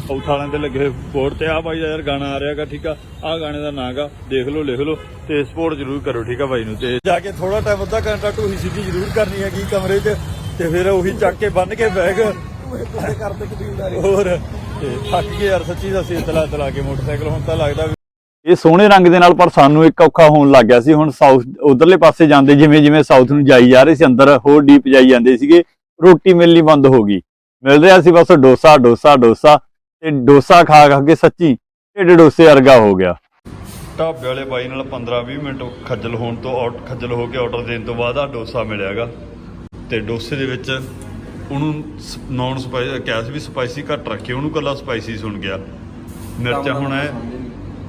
ਵਾਲਿਆਂ ਦੇ ਲੱਗੇ ਬੋਰਡ ਤੇ ਆ ਬਾਈ ਦਾ ਯਾਰ ਗਾਣਾ ਆ ਰਿਹਾਗਾ ਠੀਕ ਆ ਆ ਗਾਣੇ ਦਾ ਨਾਂ ਗਾ ਦੇਖ ਲਓ ਲਿਖ ਲਓ ਤੇ ਸਪੋਰਟ ਜ਼ਰੂਰ ਕਰੋ ਠੀਕ ਆ ਬਾਈ ਨੂੰ ਤੇ ਜਾ ਕੇ ਥੋੜਾ ਟਾਈਮ ਅੱਧਾ ਘੰਟਾ ਢੂਹੀ ਸਿੱਧੀ ਜ਼ਰੂਰ ਕਰਨੀ ਹੈਗੀ ਕਮਰੇ 'ਚ ਤੇ ਫਿਰ ਉਹੀ ਚੱਕ ਕੇ ਬੰਨ ਕੇ ਬੈਗ ਕਰਦੇ ਕਬੀਲਦਾਰੀ। ਹੋਰ ਤੇ ਥੱਕ ਗਏ ਯਾਰ ਸੱਚੀ ਦਾ ਸੀ ਤਲਾ ਤਲਾ ਕੇ ਮੋਟਰਸਾਈਕਲ ਹੁਣ ਤਾਂ ਲੱਗਦਾ ਇਹ ਸੋਹਣੇ ਰੰਗ ਦੇ ਨਾਲ ਪਰ ਸਾਨੂੰ ਇੱਕ ਔਖਾ ਹੋਣ ਲੱਗ ਗਿਆ ਸੀ। ਹੁਣ ਸਾਊਥ ਉਧਰਲੇ ਪਾਸੇ ਜਾਂਦੇ ਜਿਵੇਂ ਜਿਵੇਂ ਸਾਊਥ ਨੂੰ ਜਾਈ ਜਾ ਰਹੇ ਸੀ ਅੰਦਰ ਹੋਰ ਡੀਪ ਜਾਈ ਜਾਂਦੇ ਸੀਗੇ ਰੋਟੀ ਮਿਲਣੀ ਬੰਦ ਹੋ ਗਈ। ਮਿਲ ਰਿਹਾ ਸੀ ਬਸ ਡੋਸਾ ਡੋਸਾ ਡੋਸਾ ਤੇ ਡੋਸਾ ਖਾ ਖਾ ਕੇ ਸੱਚੀ ਢਿੱਡ ਡੋਸੇ ਵਰਗਾ ਹੋ ਗਿਆ। ਢਾਬੇ ਵਾਲੇ ਬਾਈ ਨਾਲ 15-20 ਮਿੰਟ ਖੱਜਲ ਹੋਣ ਤੋਂ ਆਊਟ ਖੱਜਲ ਹੋ ਕੇ ਆਰਡਰ ਦੇਣ ਤੋਂ ਬਾਅਦ ਆ ਡੋਸਾ ਮਿਲਿਆਗਾ ਤੇ ਡੋਸੇ ਦੇ ਵਿੱਚ ਉਹਨੂੰ ਨੌਨ ਸਪਾਈਸੀ ਕਿਹਾ ਸੀ ਵੀ ਸਪਾਈਸੀ ਘੱਟ ਰੱਖਿਓ ਉਹਨੂੰ ਕੱਲਾ ਸਪਾਈਸੀ ਸੁਣ ਗਿਆ। ਮਿਰਚਾਂ ਹੁਣ ਐ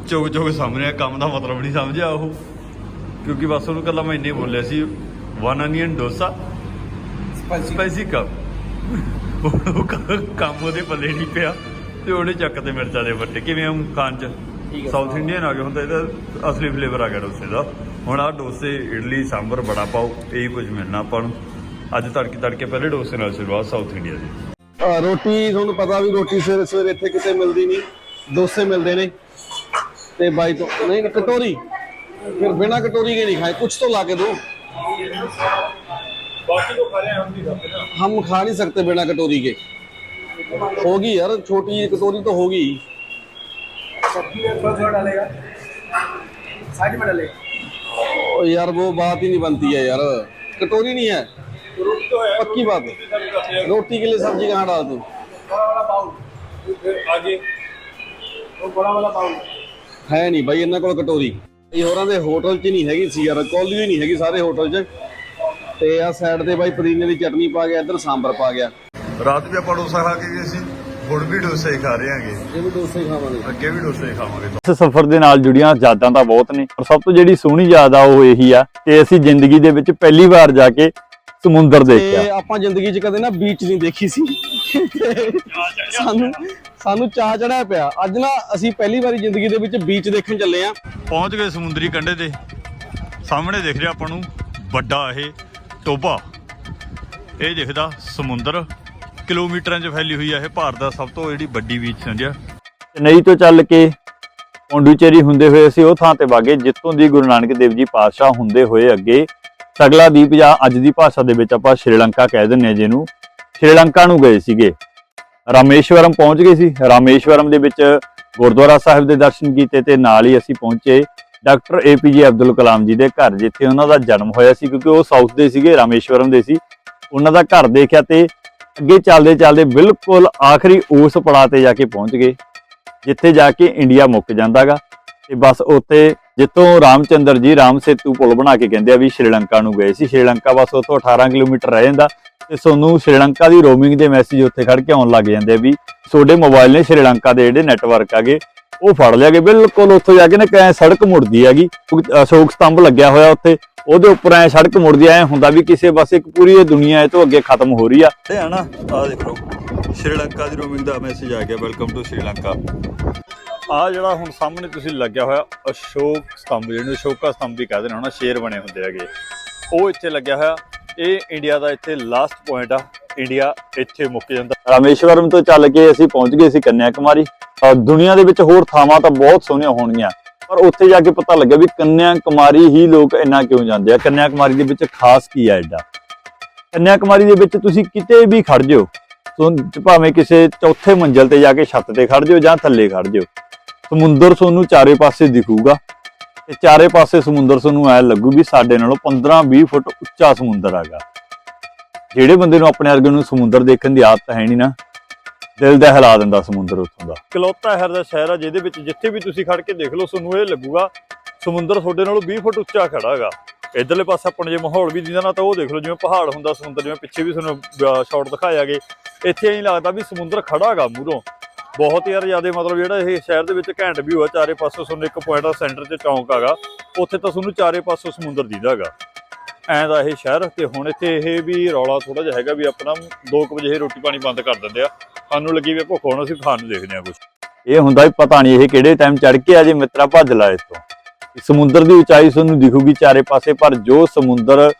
ਚੁਗ ਚੁਗ ਸਾਹਮਣੇ ਆ, ਕੰਮ ਦਾ ਮਤਲਬ ਨਹੀਂ ਸਮਝਿਆ ਉਹ। ਕਿਉਂਕਿ ਬਸ ਉਹਨੂੰ ਕੱਲਾ ਮੈਂ ਇੰਨੇ ਬੋਲਿਆ ਸੀ one onion dosa spicy cup ਉਹ ਕੰਮ ਉਹਦੇ ਪੱਲੇ ਨਹੀਂ ਪਿਆ ਤੇ ਉਹਨੇ ਚੱਕ ਤੇ ਮਿਰਚਾਂ ਦੇ ਵੱਟੇ ਕਿਵੇਂ ਆ ਖਾਣ ਚ? ਸਾਊਥ ਇੰਡੀਅਨ ਆ ਗਿਆ ਹੁੰਦਾ ਇਹਦਾ ਅਸਲੀ ਫਲੇਵਰ ਆ ਗਿਆ ਡੋਸੇ ਦਾ। ਹੁਣ ਆ ਡੋਸੇ ਇਡਲੀ ਸਾਂਬਰ ਬੜਾ ਪਾਓ ਇਹੀ ਕੁਝ ਮਿਲਣਾ ਆਪਾਂ ਨੂੰ ਅੱਜ ਤੜਕੇ ਤੜਕੇ ਪਹਿਲੇ ਡੋਸੇ ਨਾਲ ਸ਼ੁਰੂਆਤ ਸਾਊਥ ਇੰਡੀਆ ਦੀ। ਰੋਟੀ ਤੁਹਾਨੂੰ ਪਤਾ ਵੀ ਰੋਟੀ ਸਵੇਰੇ ਸਵੇਰੇ ਇੱਥੇ ਕਿਤੇ ਮਿਲਦੀ ਨਹੀਂ। ਡੋਸੇ ਮਿਲਦੇ ਨੇ। ते भाई तो नहीं तो कटोरी। फिर बिना कटोरी के नहीं खाए। कुछ तो ला के दो हम खा नहीं सकते बिना कटोरी के। होगी यार छोटी कटोरी तो होगी। यार वो बात ही नहीं बनती है यार। कटोरी नहीं है। पक्की बात है। रोटी के लिए सब्ज़ी कहाँ डालते हो आगे। वो बड़ा वाला बाउल। ਹੈ ਨਹੀਂ ਬਾਈ ਇਹਨਾਂ ਕੋਲ ਕਟੋਰੀ। ਇਹ ਹੋਰਾਂ ਦੇ ਹੋਟਲ 'ਚ ਨਹੀਂ ਹੈਗੀ ਸੀ ਯਾਰ ਕੌਲੀ ਹੀ ਨਹੀਂ ਹੈਗੀ ਸਾਰੇ ਹੋਟਲ 'ਚ। ਤੇ ਆ ਸਾਈਡ ਤੇ ਬਾਈ ਪੁਦੀਨੇ ਦੀ ਚਟਨੀ ਪਾ ਗਿਆ ਇੱਧਰ ਸਾਂਬਰ ਪਾ ਗਿਆ। ਰਾਤ ਵੀ ਆਪਾਂ ਡੋਸਾ ਖਾ ਕੇ ਗਏ ਸੀ ਹੁਣ ਵੀ ਡੋਸੇ ਹੀ ਖਾ ਰਹੇ ਹਾਂਗੇ। ਇਹ ਵੀ ਡੋਸੇ ਖਾਵਾਂਗੇ। ਅੱਗੇ ਵੀ ਡੋਸੇ ਖਾਵਾਂਗੇ। ਇਸ ਸਫ਼ਰ ਦੇ ਨਾਲ ਜੁੜੀਆਂ ਯਾਦਾਂ ਤਾਂ ਬਹੁਤ ਨੇ ਪਰ ਸਭ ਤੋਂ ਜਿਹੜੀ ਸੋਹਣੀ ਯਾਦ ਆ ਉਹ ਇਹੀ ਆ ਕਿ ਅਸੀਂ ਜ਼ਿੰਦਗੀ ਦੇ ਵਿੱਚ ਪਹਿਲੀ ਵਾਰ ਜਾ ਕੇ ਸਮੁੰਦਰ ਦੇਖਿਆ। ਤੇ ਆਪਾਂ ਜ਼ਿੰਦਗੀ 'ਚ ਕਦੇ ਨਾ ਬੀਚ ਨਹੀਂ ਦੇਖੀ ਸੀ। ਸਾਨੂੰ ਸਾਨੂੰ ਚਾਹ ਚੜਿਆ ਪਿਆ। ਅੱਜ ਨਾ ਅਸੀਂ ਪਹਿਲੀ ਵਾਰੀ ਜ਼ਿੰਦਗੀ ਦੇ ਵਿੱਚ ਬੀਚ ਦੇਖਣ ਚੱਲੇ ਆ। ਪਹੁੰਚ ਗਏ ਸਮੁੰਦਰੀ ਕੰਢੇ ਤੇ। ਸਾਹਮਣੇ ਦਿਖ ਰਿਹਾ ਆਪਾਂ ਨੂੰ ਵੱਡਾ ਇਹ ਟੋਬਾ ਇਹ ਦਿਖਦਾ ਸਮੁੰਦਰ ਕਿਲੋਮੀਟਰਾਂ 'ਚ ਫੈਲੀ ਹੋਈ ਆ ਇਹ ਭਾਰਤ ਦਾ ਸਭ ਤੋਂ ਜਿਹੜੀ ਵੱਡੀ ਬੀਚ ਸਮਝਿਆ ਚੇਨਈ ਤੋਂ ਚੱਲ ਕੇ ਪੌਂਡੂਚੇਰੀ ਹੁੰਦੇ ਹੋਏ ਅਸੀਂ ਉਹ ਥਾਂ ਤੇ ਵਾਗੇ ਜਿੱਥੋਂ ਦੀ ਗੁਰੂ ਨਾਨਕ ਦੇਵ ਜੀ ਪਾਤਸ਼ਾਹ ਹੁੰਦੇ ਹੋਏ ਅੱਗੇ ਸਗਲਾ ਦੀਪ ਜਾਂ ਅੱਜ ਦੀ ਭਾਸ਼ਾ ਦੇ ਵਿੱਚ ਆਪਾਂ ਸ਼੍ਰੀਲੰਕਾ ਕਹਿ ਦਿੰਨੇ ਆ ਜਿਹਨੂੰ। ਸ਼੍ਰੀਲੰਕਾ ਨੂੰ ਗਏ ਸੀਗੇ। ਰਾਮੇਸ਼ਵਰਮ ਪਹੁੰਚ ਗਏ ਸੀ। ਰਾਮੇਸ਼ਵਰਮ ਦੇ ਵਿੱਚ ਗੁਰਦੁਆਰਾ ਸਾਹਿਬ ਦੇ ਦਰਸ਼ਨ ਕੀਤੇ ਤੇ ਨਾਲ ਹੀ ਅਸੀਂ ਪਹੁੰਚੇ ਡਾਕਟਰ ਏਪੀਜੇ ਅਬਦੁਲ ਕਲਾਮ ਜੀ ਦੇ ਘਰ, ਜਿੱਥੇ ਉਹਨਾਂ ਦਾ ਜਨਮ ਹੋਇਆ ਸੀ, ਕਿਉਂਕਿ ਉਹ ਸਾਊਥ ਦੇ ਸੀਗੇ, ਰਾਮੇਸ਼ਵਰਮ ਦੇ ਸੀ। ਉਹਨਾਂ ਦਾ ਘਰ ਦੇਖਿਆ ਤੇ ਅੱਗੇ ਚੱਲਦੇ ਚੱਲਦੇ ਬਿਲਕੁਲ ਆਖਰੀ ਉਸ ਪੜਾਅ ਤੇ ਜਾ ਕੇ ਪਹੁੰਚ ਗਏ, ਜਿੱਥੇ ਜਾ ਕੇ ਇੰਡੀਆ ਮੁੱਕ ਜਾਂਦਾਗਾ। ਤੇ ਬਸ ਉੱਥੇ ਜਿੱਥੋਂ ਰਾਮਚੰਦਰ ਜੀ ਰਾਮ ਸੇਤੂ ਪੁਲ ਬਣਾ ਕੇ ਕਹਿੰਦੇ ਆ ਵੀ ਸ਼੍ਰੀਲੰਕਾ ਨੂੰ ਗਏ ਸੀ। ਸ਼੍ਰੀਲੰਕਾ ਬਸ ਉੱਥੋਂ 18 ਕਿਲੋਮੀਟਰ ਰਹਿ ਜਾਂਦਾ। ਤੇ ਤੁਹਾਨੂੰ ਸ਼੍ਰੀਲੰਕਾ ਦੀ ਰੋਮਿੰਗ ਦੇ ਮੈਸੇਜ ਉੱਥੇ ਖੜ ਕੇ ਆਉਣ ਲੱਗ ਜਾਂਦੇ ਵੀ ਤੁਹਾਡੇ ਮੋਬਾਈਲ ਨੇ ਸ਼੍ਰੀਲੰਕਾ ਦੇ ਜਿਹੜੇ ਨੈਟਵਰਕ ਆਗੇ ਉਹ ਫੜ ਲਿਆ ਗਏ ਬਿਲਕੁਲ ਉੱਥੋਂ ਜਾ ਕੇ ਨਾ ਕੈ ਸੜਕ ਮੁੜਦੀ ਹੈਗੀ ਅਸ਼ੋਕ ਸਤੰਭ ਲੱਗਿਆ ਹੋਇਆ ਉੱਥੇ, ਉਹਦੇ ਉੱਪਰ ਐ ਸੜਕ ਮੁੜਦੀ ਐ ਹੁੰਦਾ ਵੀ ਕਿਸੇ ਪਾਸੇ ਇੱਕ ਪੂਰੀ ਇਹ ਦੁਨੀਆ ਇਹ ਤੋਂ ਅੱਗੇ ਖਤਮ ਹੋ ਰਹੀ ਆ। ਤੇ ਆ ਆ ਦੇਖ, ਸ਼੍ਰੀਲੰਕਾ ਦੀ ਰੋਮਿੰਗ ਦਾ ਮੈਸੇਜ ਆ ਗਿਆ ਵੈਲਕਮ ਟੂ ਸ਼੍ਰੀਲੰਕਾ। ਆ ਜਿਹੜਾ ਹੁਣ ਸਾਹਮਣੇ ਤੁਸੀਂ ਲੱਗਿਆ ਹੋਇਆ ਅਸ਼ੋਕ ਸਤੰਭ, ਜਿਹਨੂੰ ਅਸ਼ੋਕਾ ਸਤੰਭ ਵੀ ਕਹਿੰਦੇ ਨੇ ਹਨਾ ਸ਼ੇਰ ਬਣੇ ਹੁੰਦੇ ਹੈਗੇ। ਉਹ ਇੱਥੇ ਲੱਗਿਆ ਹੋਇਆ। ਇਹ ਇੰਡੀਆ ਦਾ ਇੱਥੇ ਲਾਸਟ ਪੁਆਇੰਟ ਆ। ਇੰਡੀਆ ਇੱਥੇ ਮੁੱਕ ਜਾਂਦਾ। ਰਾਮੇਸ਼ਵਰਮ ਤੋਂ ਚੱਲ ਕੇ ਅਸੀਂ ਪਹੁੰਚ ਗਏ ਸੀ ਕੰਨਿਆ ਕੁਮਾਰੀ ਔਰ ਦੁਨੀਆ ਦੇ ਵਿੱਚ ਹੋਰ ਥਾਵਾਂ ਤਾਂ ਬਹੁਤ ਸੋਹਣੀਆਂ ਹੋਣਗੀਆਂ। ਪਰ ਉੱਥੇ ਜਾ ਕੇ ਪਤਾ ਲੱਗਿਆ ਵੀ ਕੰਨਿਆ ਕੁਮਾਰੀ ਹੀ ਲੋਕ ਇੰਨਾ ਕਿਉਂ ਜਾਂਦੇ ਆ। ਕੰਨਿਆ ਕੁਮਾਰੀ ਦੇ ਵਿੱਚ ਖਾਸ ਕੀ ਆ ਐਡਾ ਕੰਨਿਆ ਕੁਮਾਰੀ ਦੇ ਵਿੱਚ ਤੁਸੀਂ ਕਿਤੇ ਵੀ ਖੜ ਜਿਓ ਸੋ ਭਾਵੇਂ ਕਿਸੇ ਚੌਥੇ ਮੰਜ਼ਲ ਤੇ ਜਾ ਕੇ ਛੱਤ ਤੇ ਖੜ ਜਿਓ ਜਾਂ ਥੱਲੇ ਖੜ ਜਿਓ, ਸਮੁੰਦਰ ਤੁਹਾਨੂੰ ਚਾਰੇ ਪਾਸੇ ਦਿਖੂਗਾ। ਤੇ ਚਾਰੇ ਪਾਸੇ ਸਮੁੰਦਰ ਤੁਹਾਨੂੰ ਐ ਲੱਗੂ ਵੀ ਸਾਡੇ ਨਾਲੋਂ 15-20 ਫੁੱਟ ਉੱਚਾ ਸਮੁੰਦਰ ਹੈਗਾ। ਜਿਹੜੇ ਬੰਦੇ ਨੂੰ ਆਪਣੇ ਵਰਗੇ ਨੂੰ ਸਮੁੰਦਰ ਦੇਖਣ ਦੀ ਆਦਤ ਹੈ ਨਹੀਂ ਨਾ, ਦਿਲ ਦਾ ਹਿਲਾ ਦਿੰਦਾ ਸਮੁੰਦਰ ਉੱਥੋਂ ਦਾ। ਇਕਲੌਤਾ ਇਹੋ ਦਾ ਸ਼ਹਿਰ ਆ, ਜਿਹਦੇ ਵਿੱਚ ਜਿੱਥੇ ਵੀ ਤੁਸੀਂ ਖੜ ਕੇ ਦੇਖ ਲਓ ਤੁਹਾਨੂੰ ਇਹ ਲੱਗੂਗਾ ਸਮੁੰਦਰ ਤੁਹਾਡੇ ਨਾਲੋਂ 20 ਫੁੱਟ ਉੱਚਾ ਖੜਾ ਹੈਗਾ। ਇਧਰਲੇ ਪਾਸੇ ਆਪਾਂ ਜੇ ਮਾਹੌਲ ਵੀ ਦਿੰਦਾ ਨਾ, ਤਾਂ ਉਹ ਦੇਖ ਲਓ, ਜਿਵੇਂ ਪਹਾੜ ਹੁੰਦਾ ਸਮੁੰਦਰ, ਜਿਵੇਂ ਪਿੱਛੇ ਵੀ ਤੁਹਾਨੂੰ ਸ਼ਾਟ ਦਿਖਾਇਆ ਗਏ ਇੱਥੇ ਐਂ ਲੱਗਦਾ ਵੀ ਸਮੁੰਦਰ ਖੜਾ ਹੈਗਾ ਮੂਹਰੋਂ। ਬਹੁਤ ਯਾਰ ਜ਼ਿਆਦਾ ਮਤਲਬ ਜਿਹੜਾ ਇਹ ਸ਼ਹਿਰ ਦੇ ਵਿੱਚ ਘੈਂਟ ਵਿਊ ਆ ਚਾਰੇ ਪਾਸੋਂ ਤੁਹਾਨੂੰ ਇੱਕ ਪੁਆਇੰਟ ਆ ਸੈਂਟਰ ਤੇ ਚੌਂਕ ਹੈਗਾ। ਉੱਥੇ ਤਾਂ ਤੁਹਾਨੂੰ ਚਾਰੇ ਪਾਸੋਂ ਸਮੁੰਦਰ ਦਿਖਦਾ ਹੈਗਾ। ਐਂ ਦਾ ਇਹ ਸ਼ਹਿਰ ਤੇ ਹੁਣ ਇੱਥੇ ਇਹ ਵੀ ਰੌਲਾ ਥੋੜਾ ਜਿਹਾ ਹੈਗਾ ਵੀ ਆਪਣਾ 2 ਵਜੇ ਇਹ ਰੋਟੀ ਪਾਣੀ ਬੰਦ ਕਰ ਦਿੰਦੇ ਆ। ਸਾਨੂੰ ਲੱਗੀ ਵੀ ਭੁੱਖ ਹੁਣ, ਅਸੀਂ ਖਾਣ ਨੂੰ ਦੇਖਦੇ ਆ ਕੁਝ ਇਹ ਹੁੰਦਾ ਵੀ ਪਤਾ ਨਹੀਂ ਇਹ ਕਿਹੜੇ ਟਾਈਮ ਚੜ ਕੇ ਆ ਜੇ ਮਿੱਤਰਾ ਭੱਜ ਲਾ ਇੱਥੋਂ। ਸਮੁੰਦਰ ਦੀ ਉਚਾਈ ਤੁਹਾਨੂੰ ਦਿਖੂਗੀ ਚਾਰੇ ਪਾਸੇ, ਪਰ ਜੋ ਸਮੁੰਦਰ,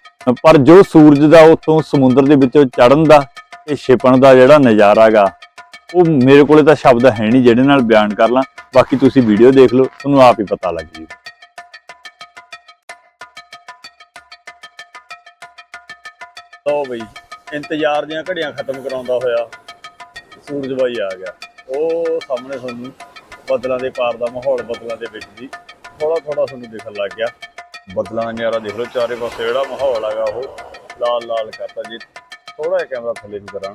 ਪਰ ਜੋ ਸੂਰਜ ਦਾ ਉੱਥੋਂ ਸਮੁੰਦਰ ਦੇ ਵਿੱਚੋਂ ਚੜਨ ਦਾ ਤੇ ਛਿਪਣ ਦਾ ਜਿਹੜਾ ਨਜ਼ਾਰਾ ਗਾ ਉਹ ਮੇਰੇ ਕੋਲੇ ਤਾਂ ਸ਼ਬਦ ਹੈ ਨਹੀਂ ਜਿਹੜੇ ਨਾਲ ਬਿਆਨ ਕਰ ਲਾਂ। ਬਾਕੀ ਤੁਸੀਂ ਵੀਡੀਓ ਦੇਖ ਲਓ, ਤੁਹਾਨੂੰ ਆਪ ਹੀ ਪਤਾ ਲੱਗ ਜੂ ਲਓ ਬਈ, ਇੰਤਜ਼ਾਰ ਦੀਆਂ ਘੜੀਆਂ ਖਤਮ ਕਰਾਉਂਦਾ ਹੋਇਆ ਸੂਰਜ ਬਾਈ ਆ ਗਿਆ। ਉਹ ਸਾਹਮਣੇ ਤੁਹਾਨੂੰ ਬੱਦਲਾਂ ਦੇ ਪਾਰ ਦਾ ਮਾਹੌਲ ਬੱਦਲਾਂ ਦੇ ਵਿੱਚ ਦੀ ਥੋੜਾ ਥੋੜਾ ਤੁਹਾਨੂੰ ਦਿਖਣ ਲੱਗ ਗਿਆ। ਬਦਲਾਂ ਦਾ ਨਜ਼ਾਰਾ ਦੇਖ ਲਓ, ਚਾਰੇ ਪਾਸੇ ਜਿਹੜਾ ਮਾਹੌਲ ਹੈਗਾ ਉਹ ਲਾਲ ਲਾਲ ਕਰਤਾ ਜੀ। ਥੋੜਾ ਜਿਹਾ ਕੈਮਰਾ ਥੱਲੇ ਨੂੰ ਕਰਾਂ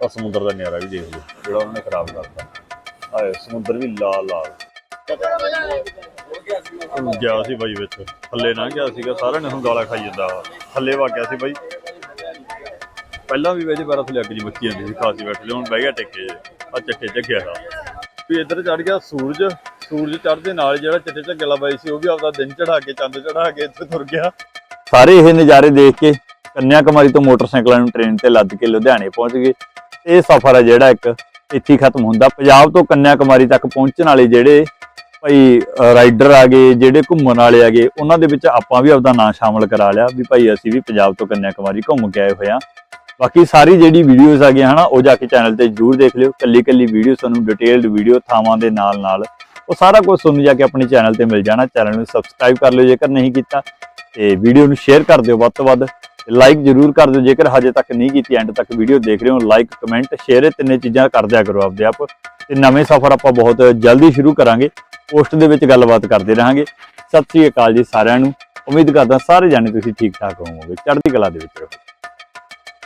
ਨਾ ਸਮੁੰਦਰ ਦਾ ਨਜ਼ਾਰਾ ਵੀ ਦੇਖ ਲਓ, ਜਿਹੜਾ ਉਹਨਾਂ ਨੇ ਖਰਾਬ ਕਰਤਾ। ਆਏ ਸਮੁੰਦਰ ਵੀ ਲਾਲ ਲਾਲ। ਗਿਆ ਸੀ ਬਾਈ ਵਿੱਚ। ਥੱਲੇ ਨਾ ਗਿਆ ਸੀਗਾ, ਸਾਰਿਆਂ ਨੇ ਹੁਣ ਗਾਲਾਂ ਖਾਈ ਜਾਂਦਾ ਵਾ। ਥੱਲੇ ਵਾ ਗਿਆ ਸੀ ਬਾਈ। ਪਹਿਲਾਂ ਵੀ ਵੈਸੇ ਪੈਰਾਂ ਥੱਲੇ ਅੱਗ ਜੀ ਮੱਕੀ ਜਾਂਦੀ ਸੀ, ਖਾਸੀ ਬੈਠੇ ਹੁਣ ਬਹਿ ਗਿਆ ਟਿੱਕੇ ਆ ਚੱਕੇ ਚੱਕਿਆ ਦਾ ਵੀ ਇੱਧਰ ਚੜ ਗਿਆ ਸੂਰਜ। ਸੂਰਜ ਚੜ੍ਹਦੇ ਨਾਲ ਜਿਹੜਾ ਚਿੱਟੇ ਝੱਗੇ ਵਾਲਾ ਬਾਈ ਸੀ, ਉਹ ਵੀ ਆਪਦਾ ਦਿਨ ਚੜਾ ਕੇ, ਚੰਦ ਚੜਾ ਕੇ ਇੱਥੇ ਤੁਰ ਗਿਆ। ਸਾਰੇ ਇਹ ਨਜ਼ਾਰੇ ਦੇਖ ਕੇ ਕੰਨਿਆ ਕੁਮਾਰੀ ਤੋਂ ਮੋਟਰਸਾਈਕਲਾਂ ਨੂੰ ਟ੍ਰੇਨ ਤੇ ਲੱਦ ਕੇ ਲੁਧਿਆਣੇ ਪਹੁੰਚ ਗਏ। ਇਹ ਸਫ਼ਰ ਹੈ ਜਿਹੜਾ ਇੱਕ ਇੱਥੇ ਖਤਮ ਹੁੰਦਾ। ਪੰਜਾਬ ਤੋਂ ਕੰਨਿਆ ਕੁਮਾਰੀ ਤੱਕ ਪਹੁੰਚਣ ਵਾਲੇ ਜਿਹੜੇ ਭਾਈ ਰਾਈਡਰ ਆ ਗਏ ਜਿਹੜੇ ਘੁੰਮਣ ਵਾਲੇ ਆ ਗਏ ਉਹਨਾਂ ਦੇ ਵਿੱਚ ਆਪਾਂ ਵੀ ਆਪਦਾ ਨਾਂ ਸ਼ਾਮਲ ਕਰਾ ਲਿਆ ਵੀ ਭਾਈ ਅਸੀਂ ਵੀ ਪੰਜਾਬ ਤੋਂ ਕੰਨਿਆ ਕੁਮਾਰੀ ਘੁੰਮ ਕੇ ਆਏ ਹੋਏ ਆ ਬਾਕੀ ਸਾਰੀ ਜਿਹੜੀ ਵੀਡੀਓਜ਼ ਆ ਗਈਆਂ ਹਨਾ, ਉਹ ਜਾ ਕੇ ਚੈਨਲ ਤੇ ਜਰੂਰ ਦੇਖ ਲਿਓ। ਕੱਲੀ ਕੱਲੀ ਵੀਡੀਓ ਤੁਹਾਨੂੰ ਡਿਟੇਲਡ ਵੀਡੀਓ ਥਾਵਾਂ ਦੇ ਨਾਲ ਨਾਲ ਉਹ ਸਾਰਾ ਕੁਝ ਤੁਹਾਨੂੰ ਜਾ ਕੇ ਆਪਣੇ ਚੈਨਲ ਤੇ ਮਿਲ ਜਾਣਾ। ਚੈਨਲ ਨੂੰ ਸਬਸਕ੍ਰਾਈਬ ਕਰ ਲਿਓ ਜੇਕਰ ਨਹੀਂ ਕੀਤਾ ਤੇ ਵੀਡੀਓ ਨੂੰ ਸ਼ੇਅਰ ਕਰ ਦਿਓ ਵੱਧ ਤੋਂ ਵੱਧ। ਲਾਈਕ ਜਰੂਰ ਕਰ ਦਿਓ। ਜੇਕਰ ਹਜੇ ਤੱਕ ਨਹੀਂ ਕੀਤੀ ਐਂਡ ਤੱਕ ਵੀਡੀਓ ਦੇਖ ਰਹੇ ਹੋ ਲਾਈਕ ਕਮੈਂਟ ਸ਼ੇਅਰ ਇਹ ਤਿੰਨੇ ਚੀਜ਼ਾਂ ਕਰ ਦਿਆ ਕਰੋ ਆਪਦੇ ਆਪ। ਤੇ ਨਵੇਂ ਸਫ਼ਰ ਆਪਾਂ ਬਹੁਤ ਜਲਦੀ ਸ਼ੁਰੂ ਕਰਾਂਗੇ। ਪੋਸਟ ਦੇ ਵਿੱਚ ਗੱਲਬਾਤ ਕਰਦੇ ਰਹਾਂਗੇ। ਸਤਿ ਸ੍ਰੀ ਅਕਾਲ ਜੀ ਸਾਰਿਆਂ ਨੂੰ। ਉਮੀਦ ਕਰਦਾ ਸਾਰੇ ਜਾਣੇ ਤੁਸੀਂ ਠੀਕ ਠਾਕ ਹੋਵੋਗੇ। ਚੜ੍ਹਦੀ ਕਲਾ ਦੇ ਵਿੱਚ ਰਹੋ।